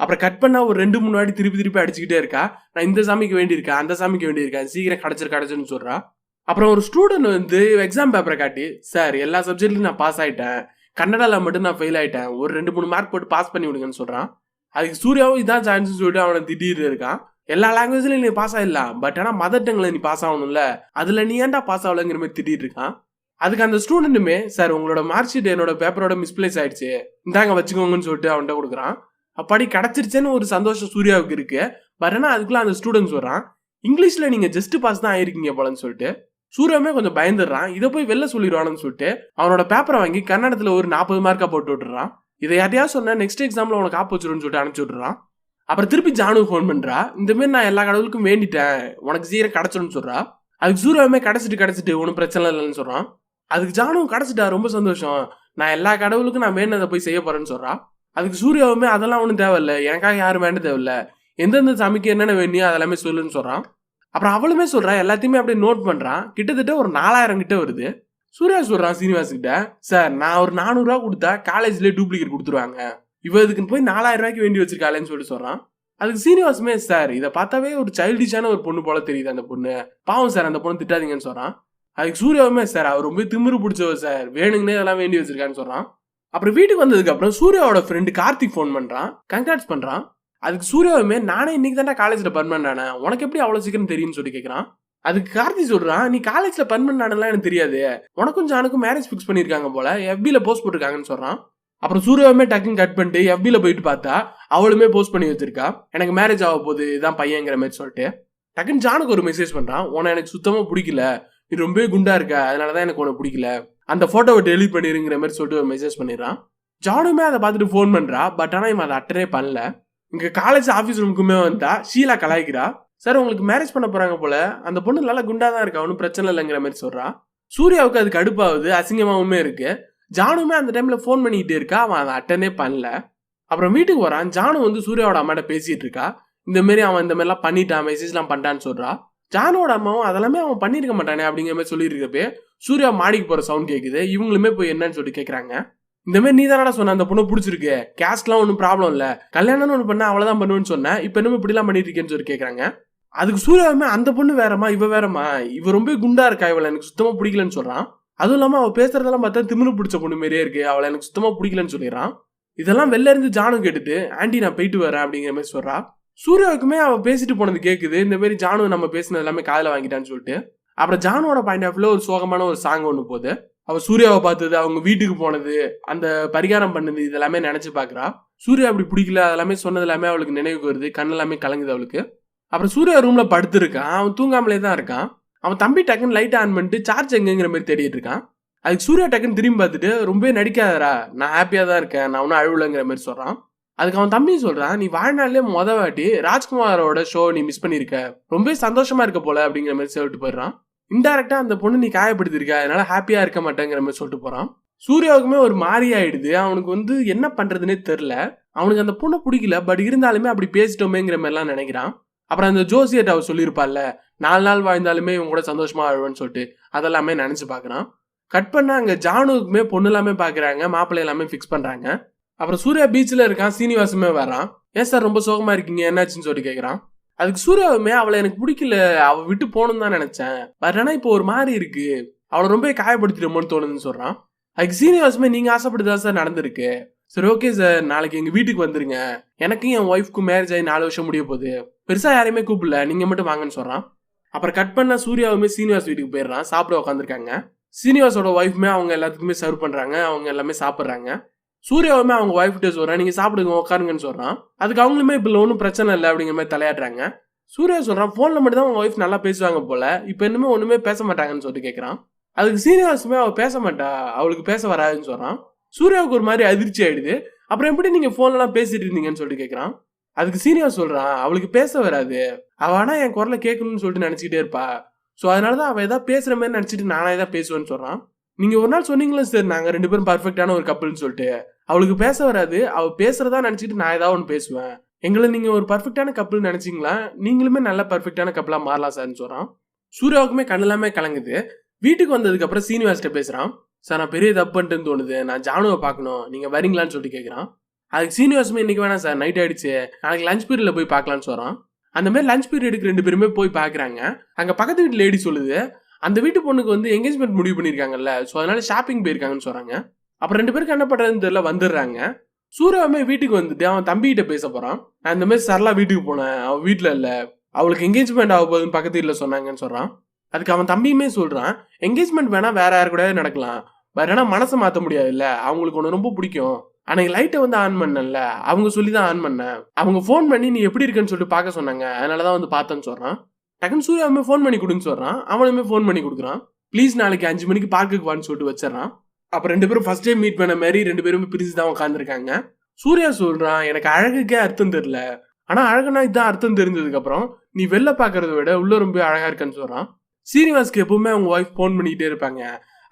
அப்புறம் கட் பண்ணா ஒரு ரெண்டு மூணு வாட்டி திருப்பி திருப்பி அடிச்சுக்கிட்டே இருக்கா. நான் இந்த சாமிக்கு வேண்டியிருக்கேன் அந்த சாமிக்கு வேண்டியிருக்கேன். சீக்கிரம் கிடச்சிரு கிடச்சிருன்னு சொல்கிறா அப்புறம் ஒரு ஸ்டூடெண்ட் வந்து எக்ஸாம் பேப்பரை காட்டி சார் எல்லா சப்ஜெக்ட்லையும் நான் பாஸ் ஆகிட்டேன் கன்னடாவில் மட்டும் நான் ஃபெயில் ஆகிட்டேன் ஒரு ரெண்டு மூணு மார்க் போட்டு பாஸ் பண்ணி விடுங்கன்னு சொல்கிறான் அதுக்கு சூர்யாவும் இதான் சான்ஸ்னு சொல்லிட்டு அவனை திடீர்னு இருக்கான். எல்லா லாங்குவேஜ்லையும் நீ பாஸ் ஆகிடலாம் பட் ஆனால் மதர் டங்கில் நீ பாஸ் ஆகணும்ல? அதில் நீ ஏன்டா பாஸ் ஆகலங்கிற மாதிரி திட்டிட்டு இருக்கான் அதுக்கு அந்த ஸ்டூடெண்ட்டுமே சார் உங்களோட மார்க் ஷீட் என்னோட பேப்பரோட மிஸ்பிளேஸ் ஆயிடுச்சு. இந்தாங்க வச்சுக்கோங்கன்னு சொல்லிட்டு அவன்கிட்ட கொடுக்குறான். அப்படி கிடைச்சிருச்சேன்னு ஒரு சந்தோஷம் சூர்யாவுக்கு இருக்கு. பட் ஆனால் அதுக்குள்ள அந்த ஸ்டூடெண்ட்ஸ் வரான் இங்கிலீஷில் நீங்கள் ஜஸ்ட் பாஸ் தான் ஆயிருக்கீங்க போலன்னு சொல்லிட்டு சூர்யாவுமே கொஞ்சம் பயந்துடுறான். இதை போய் வெளில சொல்லிடுவானு சொல்லிட்டு அவனோட பேப்பரை வாங்கி கன்னடத்தில் ஒரு நாற்பது மார்க்காக போட்டு விட்டுறான் இதை யார்ட்டையா சொன்னால் நெக்ஸ்ட் எக்ஸாம்ல உனக்கு ஆப் வச்சிருன்னு சொல்லிட்டு அனுப்பிச்சு விட்டுறான் அப்புறம் திருப்பி ஜானுக்கு ஃபோன் பண்ணுறா இந்த மாதிரி நான் எல்லா கடவுளுக்கும் வேண்டிட்டேன். உனக்கு சீக்கிரம் கிடைச்சிடும்னு சொல்கிறா அதுக்கு சூர்யாவுமே கிடைச்சிட்டு கிடச்சிட்டு ஒன்றும் பிரச்சனை இல்லைன்னு சொல்கிறான் அதுக்கு ஜானுவும் கிடச்சிட்டா ரொம்ப சந்தோஷம். நான் எல்லா கடவுளுக்கும் நான் வேணதை போய் செய்ய போகிறேன்னு சொல்கிறா அதுக்கு சூர்யாவுமே அதெல்லாம் ஒன்றும் தேவையில்ல. எனக்காக யாரும் வேண்ட தேவையில்ல. எந்தெந்த சாமிக்கு என்னென்ன வேணியோ அதெல்லாமே சொல்லுன்னு சொல்கிறான் அப்புறம் அவளுமே சொல்கிறா எல்லாத்தையுமே அப்படியே நோட் பண்ணுறான் கிட்டத்தட்ட ஒரு நாலாயிரம் கிட்ட வருது. சூர்யா சொல்கிறான் சீனிவாஸ் கிட்ட சார் நான் ஒரு நானூறுரூவா கொடுத்தா காலேஜ்லேயே டூப்ளிகேட் கொடுத்துருவாங்க. இவருக்குன்னு போய் நாலாயிரம் ரூபாய்க்கு வேண்டி வச்சிருக்காளேன்னு சொல்லிட்டு சொல்றான். அதுக்கு சீனிவாசமே சார் இதை பார்த்தாவே ஒரு சைல்டிஷான ஒரு பொண்ணு போல தெரியுது அந்த பொண்ணு. பாவம் சார் அந்த பொண்ணு திட்டாதீங்கன்னு சொல்றான். அதுக்கு சூர்யாவுமே சார் அவர் ரொம்ப திமிரு பிடிச்சவர் சார் வேணுங்கன்னே இதெல்லாம் வேண்டி வச்சிருக்கான்னு சொல்றான். அப்புறம் வீட்டுக்கு வந்ததுக்கு அப்புறம் சூர்யாவோட ஃப்ரெண்டு கார்த்திக் ஃபோன் பண்றான். கங்க்ராட்ஸ் பண்றான். அதுக்கு சூர்யாவுமே நானே இன்னைக்கு தானே காலேஜ்ல பர்மனண்ட் ஆனேன். உனக்கு எப்படி அவ்வளவு சீக்கிரம் தெரியும்னு சொல்லி கேட்கறான் அதுக்கு கார்த்தி சொல்றான் நீ காலேஜ்ல பர்மனன்ட் ஆனலாம் எனக்கு தெரியாது. உனக்கும் ஜானுக்கும் மேரேஜ் ஃபிக்ஸ் பண்ணிருக்காங்க போல. எஃபில போஸ்ட் போட்டிருக்காங்கன்னு சொல்றான். அப்புறம் சூர்யாவுமே டக்குன்னு கட் பண்ணிட்டு எஃபியில் போயிட்டு பார்த்தா அவளுமே போஸ்ட் பண்ணி வச்சிருக்கா. எனக்கு மேரேஜ் ஆக போகுது இதான் பையங்கிற மாதிரி சொல்லிட்டு. டக்குன்னு ஜானுக்கு ஒரு மெசேஜ் பண்ணுறான் உன எனக்கு சுத்தமாக பிடிக்கல. நீ ரொம்பவே குண்டா இருக்க. அதனாலதான் எனக்கு உனக்கு பிடிக்கல. அந்த ஃபோட்டோவை டெலிட் பண்ணிருங்கிற மாதிரி சொல்லிட்டு ஒரு மெசேஜ் பண்ணிடுறான். ஜானுமே அதை பார்த்துட்டு ஃபோன் பண்ணுறா பட் ஆனால் இவன் அதை அட்டனே பண்ணல. இங்கே காலேஜ் ஆஃபீஸ் ரூமுக்குமே வந்தா ஷீலா கலாய்க்கிறா. சார் உங்களுக்கு மேரேஜ் பண்ண போறாங்க போல. அந்த பொண்ணு நல்லா குண்டா தான் இருக்கா. ஒன்றும் பிரச்சனை இல்லைங்கிற மாதிரி சொல்கிறான் சூர்யாவுக்கு அது கடுப்பாகுது. அசிங்கமாகவுமே இருக்குது ஜானுமே அந்த டைமில் ஃபோன் பண்ணிக்கிட்டே இருக்கா? அவன் அதை அட்டனே பண்ணல. அப்புறம் வீட்டுக்கு வரான். ஜானு வந்து சூர்யாவோட அம்மாட்ட பேசிகிட்டு இருக்கா? இந்த மாரி அவன் இந்த மாதிரிலாம் பண்ணிட்டான் மெசேஜ்லாம் பண்ணிட்டான்னு சொல்றா. ஜானுவோட அம்மாவும் அதெல்லாமே அவன் பண்ணியிருக்க மாட்டானே அப்படிங்கிற மாதிரி சொல்லியிருக்கப்பே சூர்யா மாடிக்கு போகிற சவுண்ட் கேட்குது இவங்களுமே போய் என்னன்னு சொல்லிட்டு கேட்குறாங்க இந்த மாதிரி நீ தானடா சொன்ன அந்த பொண்ணு பிடிச்சிருக்கு. கேஸ்ட்லாம் ஒன்றும் ப்ராப்ளம் இல்லை. கல்யாணம்னு ஒன்று பண்ண அவ்வளோதான் பண்ணுவேன்னு சொன்னேன் இப்போ என்னமோ இப்படிலாம் பண்ணிட்டு இருக்கேன்னு சொல்லி கேட்குறாங்க அதுக்கு சூர்யாவுமே அந்த பொண்ணு வேறமா இவ வேறமா இவ ரொம்ப குண்டா இருக்கா இவளை? எனக்கு சுத்தமாக பிடிக்கலன்னு சொல்கிறான் அதுவும் இல்லாமல் அவள் பேசுறதெல்லாம் பார்த்தா திமிரு பிடிச்ச பொண்ணு மாதிரியே இருக்கு. அவளை எனக்கு சுத்தமாக பிடிக்கலன்னு சொல்லிடுறான். இதெல்லாம் வெளில இருந்து ஜானு கேட்டுட்டு ஆண்டி நான் போயிட்டு வரேன் அப்படிங்கிற மாதிரி சொல்றா. சூர்யாவுக்குமே அவள் பேசிட்டு போனது கேட்குது இந்த மாதிரி ஜானு நம்ம பேசினது எல்லாமே காதில் வாங்கிட்டான்னு சொல்லிட்டு. அப்புறம் ஜானுவோட பாயிண்ட் ஆஃப் ஒரு சோகமான ஒரு சாங் ஒன்று போகுது. அவள் சூர்யாவை பார்த்தது அவங்க வீட்டுக்கு போனது அந்த பரிகாரம் பண்ணது இதெல்லாமே நினச்சி பார்க்குறா சூர்யா அப்படி பிடிக்கல அதெல்லாமே சொன்னது எல்லாமே அவளுக்கு நினைவுக்கு வருது. கண் எல்லாமே கலங்குது அவளுக்கு. அப்புறம் சூர்யா ரூமில் படுத்துருக்கான். அவன் தூங்காமலே தான் இருக்கான். அவன் தம்பி டக்குன்னு லைட் ஆன் பண்ணிட்டு சார்ஜ் எங்கங்கிற மாதிரி தேடிட்டு இருக்கான். அதுக்கு சூர்யா டக்குன்னு திரும்பி பார்த்துட்டு ரொம்பவே நடிக்காதடா நான் ஹாப்பியாக தான் இருக்கேன் நான் ஒன்றும் அழுவலைங்கிற மாதிரி சொல்கிறான் அதுக்கு அவன் தம்பி சொல்றான் நீ வாழ்நாள்லேயே மொத வாட்டி ராஜ்குமாரோட ஷோ நீ மிஸ் பண்ணிருக்க. ரொம்ப சந்தோஷமா இருக்க போல அப்படிங்கிற மாதிரி சொல்லிட்டு போயிடுறான். இன்டெரக்டா அந்த பொண்ணு நீ காயப்படுத்திருக்க அதனால ஹாப்பியா இருக்க மாட்டேங்கிற மாதிரி சொல்லிட்டு போறான். சூர்யாவுக்குமே ஒரு மாறி ஆயிடுது. அவனுக்கு வந்து என்ன பண்றதுன்னே தெரில அவனுக்கு அந்த பொண்ணை பிடிக்கல பட் இருந்தாலுமே அப்படி பேசிட்டோமேங்கிற மாதிரிலாம் நினைக்கிறான். அப்புறம் அந்த ஜோசியர்ட்ட அவர் சொல்லியிருப்பார்ல நாலு நாள் வாழ்ந்தாலுமே இவங்க கூட சந்தோஷமா வாழ்வேன்னு சொல்லிட்டு அதெல்லாமே நினைச்சு பார்க்குறான். கட் பண்ணா அங்க ஜானுக்குமே பொண்ணு எல்லாமே பாக்குறாங்க மாப்பிள்ளை எல்லாமே ஃபிக்ஸ் பண்றாங்க. அப்புறம் சூர்யா பீச்சில் இருக்கான் சீனிவாசமே வரான் ஏன் சார் ரொம்ப சோகமா இருக்கீங்க? என்னாச்சுன்னு சொல்லிட்டு கேட்குறான் அதுக்கு சூர்யாவுமே அவளை எனக்கு பிடிக்கல. அவ விட்டு போகணும்னு தான் நினைச்சேன். பட் இப்போ ஒரு மாதிரி இருக்கு. அவளை ரொம்ப காயப்படுத்திடுமோன்னு தோணுதுன்னு சொல்றான். அதுக்கு சீனிவாசமே நீங்க ஆசைப்பட்டுதான் சார் நடந்திருக்கு. சரி ஓகே சார் நாளைக்கு எங்கள் வீட்டுக்கு வந்துருங்க. எனக்கும் என் ஒய்ஃப்க்கும் மேரேஜ் ஆகி நாலு வருஷம் முடிய போகுது. பெருசாக யாரையுமே கூப்பிடல. நீங்கள் மட்டும் வாங்கன்னு சொல்கிறான் அப்புறம் கட் பண்ண சூர்யாவுமே சீனிவாஸ் வீட்டுக்கு போயிடுறான். சாப்பிட உட்காந்துருக்காங்க சீனிவாஸோட ஒய்ஃப்மே அவங்க எல்லாத்துக்குமே சர்வ் பண்ணுறாங்க அவங்க எல்லாமே சாப்பிட்றாங்க. சூர்யாவுமே அவங்க ஒய்ஃப் கிட்ட சொல்றான் நீங்கள் சாப்பிடுங்க உட்காருங்கன்னு சொல்கிறான் அதுக்கு அவங்களுமே இப்போ ஒன்றும் பிரச்சனை இல்லை அப்படிங்கிற மாதிரி தலையாடுறாங்க சூர்யா சொல்கிறான் ஃபோனில் மட்டும் தான் அவங்க ஒய்ஃப் நல்லா பேசுவாங்க போல். இப்போ இன்னுமே ஒன்றுமே பேச மாட்டாங்கன்னு சொல்லிட்டு கேட்குறான் அதுக்கு சீனிவாசுமே அவள் பேச மாட்டா. அவளுக்கு பேச வராதுன்னு சொல்கிறான் சூர்யாவுக்கு ஒரு மாதிரி அதிர்ச்சி ஆயிடுது. அப்புறம் எப்படி நீங்க போன்லாம் பேசிட்டு இருந்தீங்கன்னு சொல்லிட்டு கேட்கறான் அதுக்கு சீனியா சொல்றான் அவளுக்கு பேச வராது. அவ ஆனா என் குரலை கேட்கணும்னு சொல்லிட்டு நினைச்சுக்கிட்டே இருப்பா. ஸோ அதனாலதான் அவ ஏதாவது பேசுற மாதிரி நினைச்சிட்டு நானே தான் பேசுவேன்னு சொல்றான். நீங்க ஒரு நாள் சொன்னீங்களே சார் நாங்க ரெண்டு பேரும் பர்ஃபெக்டான ஒரு கப்பல்னு சொல்லிட்டு. அவளுக்கு பேச வராது. அவ பேசுறதா நினைச்சிட்டு நான் ஏதாவது ஒன்று பேசுவேன். எங்களை நீங்க ஒரு பர்ஃபெக்டான கப்பல் நினைச்சிங்களா? நீங்களுமே நல்ல பர்ஃபெக்டான கப்பலா மாறலாம் சார்னு சொல்றான். சூர்யாவுக்குமே கண்ணெல்லாமே கலங்குது. வீட்டுக்கு வந்ததுக்கு அப்புறம் சீனிவாஸ்ட்ட பேசுறான். சார் நான் பெரிய தப்புன்ட்டுன்னு தோணுது. நான் ஜானுவை பார்க்கணும். நீங்கள் வரீங்களான்னு சொல்லிட்டு கேட்குறான் அதுக்கு சீனிவாசமே இன்றைக்கி வேணாம் சார் நைட் ஆகிடுச்சு நாளைக்கு லஞ்ச் பீரியடில் போய் பார்க்கலான்னு சொல்கிறான் அந்த மாதிரி லஞ்ச் பீரியடுக்கு ரெண்டு பேருமே போய் பார்க்குறாங்க. அங்கே பக்கத்து வீட்டு லேடி சொல்லுது அந்த வீட்டு பொண்ணுக்கு வந்து எங்கேஜ்மெண்ட் முடிவு பண்ணியிருக்காங்கல்ல ஸோ அதனால ஷாப்பிங் போயிருக்காங்கன்னு சொல்கிறாங்க அப்புறம் ரெண்டு பேருக்கு என்ன பண்ணுறதுன்னு தெரியல வந்துடுறாங்க. சூரியமே வீட்டுக்கு வந்துட்டு அவன் தம்பிகிட்ட பேச போகிறான் நான் இந்த மாதிரி சரளா வீட்டுக்கு போனேன் அவன் வீட்டில் இல்லை. அவளுக்கு எங்கேஜ்மெண்ட் ஆக போகுதுன்னு பக்கத்து வீட்டில் சொன்னாங்கன்னு சொல்கிறான் அதுக்கு அவன் தம்பியுமே சொல்கிறான் எங்கேஜ்மெண்ட் வேணால் வேற யாரு கூட நடக்கலாம். பட் ஆனால் மனசை மாற்ற முடியாது இல்லை அவங்களுக்கு ஒன்று ரொம்ப பிடிக்கும். அன்னைக்கு லைட்டை வந்து ஆன் பண்ணல. அவங்க சொல்லி தான் ஆன் பண்ணேன் அவங்க ஃபோன் பண்ணி நீ எப்படி இருக்குன்னு சொல்லிட்டு பார்க்க சொன்னாங்க. அதனாலதான் வந்து பார்த்தேன்னு சொல்கிறான் டக்குன்னு சூர்யாவுமே ஃபோன் பண்ணி கொடுன்னு சொல்கிறான் அவனுமே ஃபோன் பண்ணி கொடுக்குறான். ப்ளீஸ் நாளைக்கு அஞ்சு மணிக்கு பார்க்குக்கு வான்னு சொல்லிட்டு வச்சிடறான். அப்போ ரெண்டு பேரும் ஃபர்ஸ்ட் டைம் மீட் பண்ண மாதிரி ரெண்டு பேரும் பிரிஞ்சு தான் உட்காந்துருக்காங்க சூர்யா சொல்கிறான் எனக்கு அழகுக்கே அர்த்தம் தெரில ஆனால் அழகுனா இதுதான் அர்த்தம் தெரிஞ்சதுக்கப்புறம் நீ வெளில பார்க்கறத விட உள்ள ரொம்ப அழகாக இருக்குன்னு சொல்கிறான் சீனிவாஸ்க்கு எப்பவுமே அவங்க ஒய்ஃப் ஃபோன் பண்ணிக்கிட்டே இருப்பாங்க.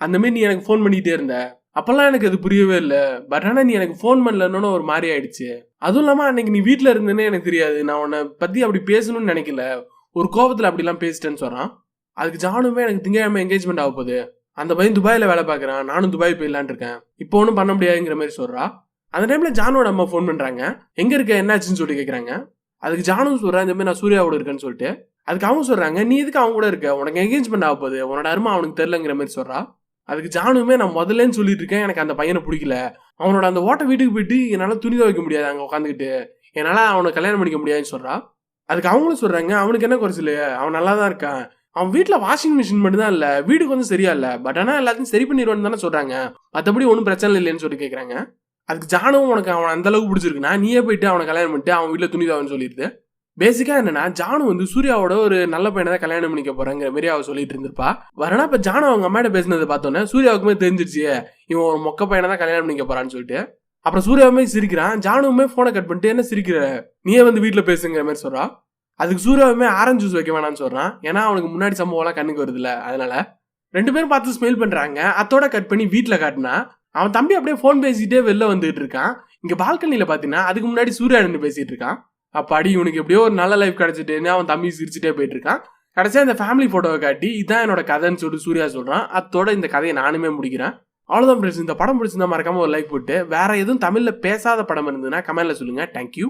அந்த மாதிரி நீ எனக்கு ஃபோன் பண்ணிக்கிட்டே இருந்த. அப்பெல்லாம் எனக்கு அது புரியவே இல்லை. பட் ஆனால் நீ எனக்கு ஃபோன் பண்ணலன்னு ஒரு மாதிரி ஆயிடுச்சு. அதுவும் இல்லாமல் அன்னைக்கு நீ வீட்டில் இருந்தேனே எனக்கு தெரியாது. நான் உன்னை பற்றி அப்படி பேசணும்னு நினைக்கல. ஒரு கோபத்தில் அப்படிலாம் பேசிட்டேன்னு சொல்கிறான் அதுக்கு ஜானுமே எனக்கு திங்கக்கிழமை என்கேஜ்மெண்ட் ஆக போகுது. அந்த பையன் துபாயில் வேலை பார்க்குறான். நானும் துபாய் போயிடலான் இருக்கேன். இப்போ ஒன்றும் பண்ண முடியாதுங்கிற மாதிரி சொல்கிறா அந்த டைமில் ஜானோட அம்மா ஃபோன் பண்ணுறாங்க எங்கே இருக்க? என்னாச்சுன்னு சொல்லி கேட்குறாங்க அதுக்கு ஜானும் சொல்கிறேன் இந்த மாதிரி நான் சூர்யாவோட இருக்கேன்னு சொல்லிட்டு. அதுக்கு அவங்க சொல்கிறாங்க நீ எதுக்கு அவங்க கூட இருக்க? உனக்கு என்கேஜ்மெண்ட் ஆக போகுது. உன்னோட அருமை அவனுக்கு தெரிலங்கிற மாதிரி சொல்கிறா அதுக்கு ஜானுமே நான் முதல்லன்னு சொல்லிட்டு இருக்கேன். எனக்கு அந்த பையனை பிடிக்கல. அவனோட அந்த ஓட்ட வீட்டுக்கு போயிட்டு என்னால் துணி துவைக்க முடியாது அங்கே உட்காந்துக்கிட்டு என்னால் அவனை கல்யாணம் பண்ணிக்க முடியாதுன்னு சொல்கிறான் அதுக்கு அவங்களும் சொல்கிறாங்க அவனுக்கு என்ன குறைச்சல அவன் நல்லா தான் இருக்கான். அவன் வீட்டில் வாஷிங் மிஷின் மட்டும் தான் இல்லை வீடு வந்து சரியா இல்லை. பட் ஆனால் எல்லாத்தையும் சரி பண்ணிடுவான்னு தானே சொல்கிறாங்க மற்றபடி ஒன்றும் பிரச்சனை இல்லைன்னு சொல்லி கேட்குறாங்க அதுக்கு ஜானும் உனக்கு அவன் அந்த அளவுக்கு பிடிச்சிருக்குன்னா நீயே போயிட்டு அவனை கல்யாணம் பண்ணிட்டு அவன் வீட்டில் துணி தாவன்னு சொல்லிடுது பேசிக்காக என்னன்னா ஜானு வந்து சூர்யாவோட ஒரு நல்ல பையனை தான் கல்யாணம் பண்ணிக்க போறேங்கிற மாதிரி அவள் சொல்லிட்டு இருந்திருப்பா. வரனா இப்போ ஜானு அவங்க அம்மாட்ட பேசினதை பார்த்தோன்னே சூர்யாவுக்குமே தெரிஞ்சிருச்சு இவன் ஒரு மொக்க பையனை தான் கல்யாணம் பண்ணிக்க போறான்னு சொல்லிட்டு. அப்புறம் சூர்யாவுமே சிரிக்கிறான். ஜானுவுமே ஃபோனை கட் பண்ணிட்டு என்ன சிரிக்கிற? நீயே வந்து வீட்டில் பேசுங்கிற மாதிரி சொல்கிறான் அதுக்கு சூர்யாவுமே ஆரஞ்சு ஜூஸ் வைக்க வேணாம்னு சொல்கிறான் ஏன்னா அவனுக்கு முன்னாடி சம்பவம்லாம் கண்ணுக்கு வருதுல்ல அதனால. ரெண்டு பேரும் பார்த்து ஸ்மெல் பண்ணுறாங்க அத்தோட கட் பண்ணி வீட்டில் காட்டினா அவன் தம்பி அப்படியே ஃபோன் பேசிகிட்டே வெளில வந்துட்டு இருக்கான். இங்கே பால்கனியில் பார்த்தீங்கன்னா அதுக்கு முன்னாடி சூர்யா நின்று பேசிகிட்டு இருக்கான். அப்போ அடி இவனுக்கு எப்படியோ ஒரு நல்ல லைஃப் கிடச்சிட்டேன்னு அவன் தம்பி சிரிச்சுட்டே போயிட்டு இருக்கான் கடைசியாக இந்த ஃபேமிலி ஃபோட்டோவை காட்டி இதான் என்னோட கதைன்னு சொல்லிட்டு சூர்யா சொல்கிறான் அத்தோட இந்த கதையை நானுமே முடிக்கிறேன். அவ்வளோதான் ஃப்ரெண்ட்ஸ் இந்த படம் பிடிச்சிருந்தா மறக்காம ஒரு லைக் போட்டு வேற எதுவும் தமிழில் பேசாத படம் இருந்ததுன்னா கமெண்ட்ல சொல்லுங்கள் தேங்க்யூ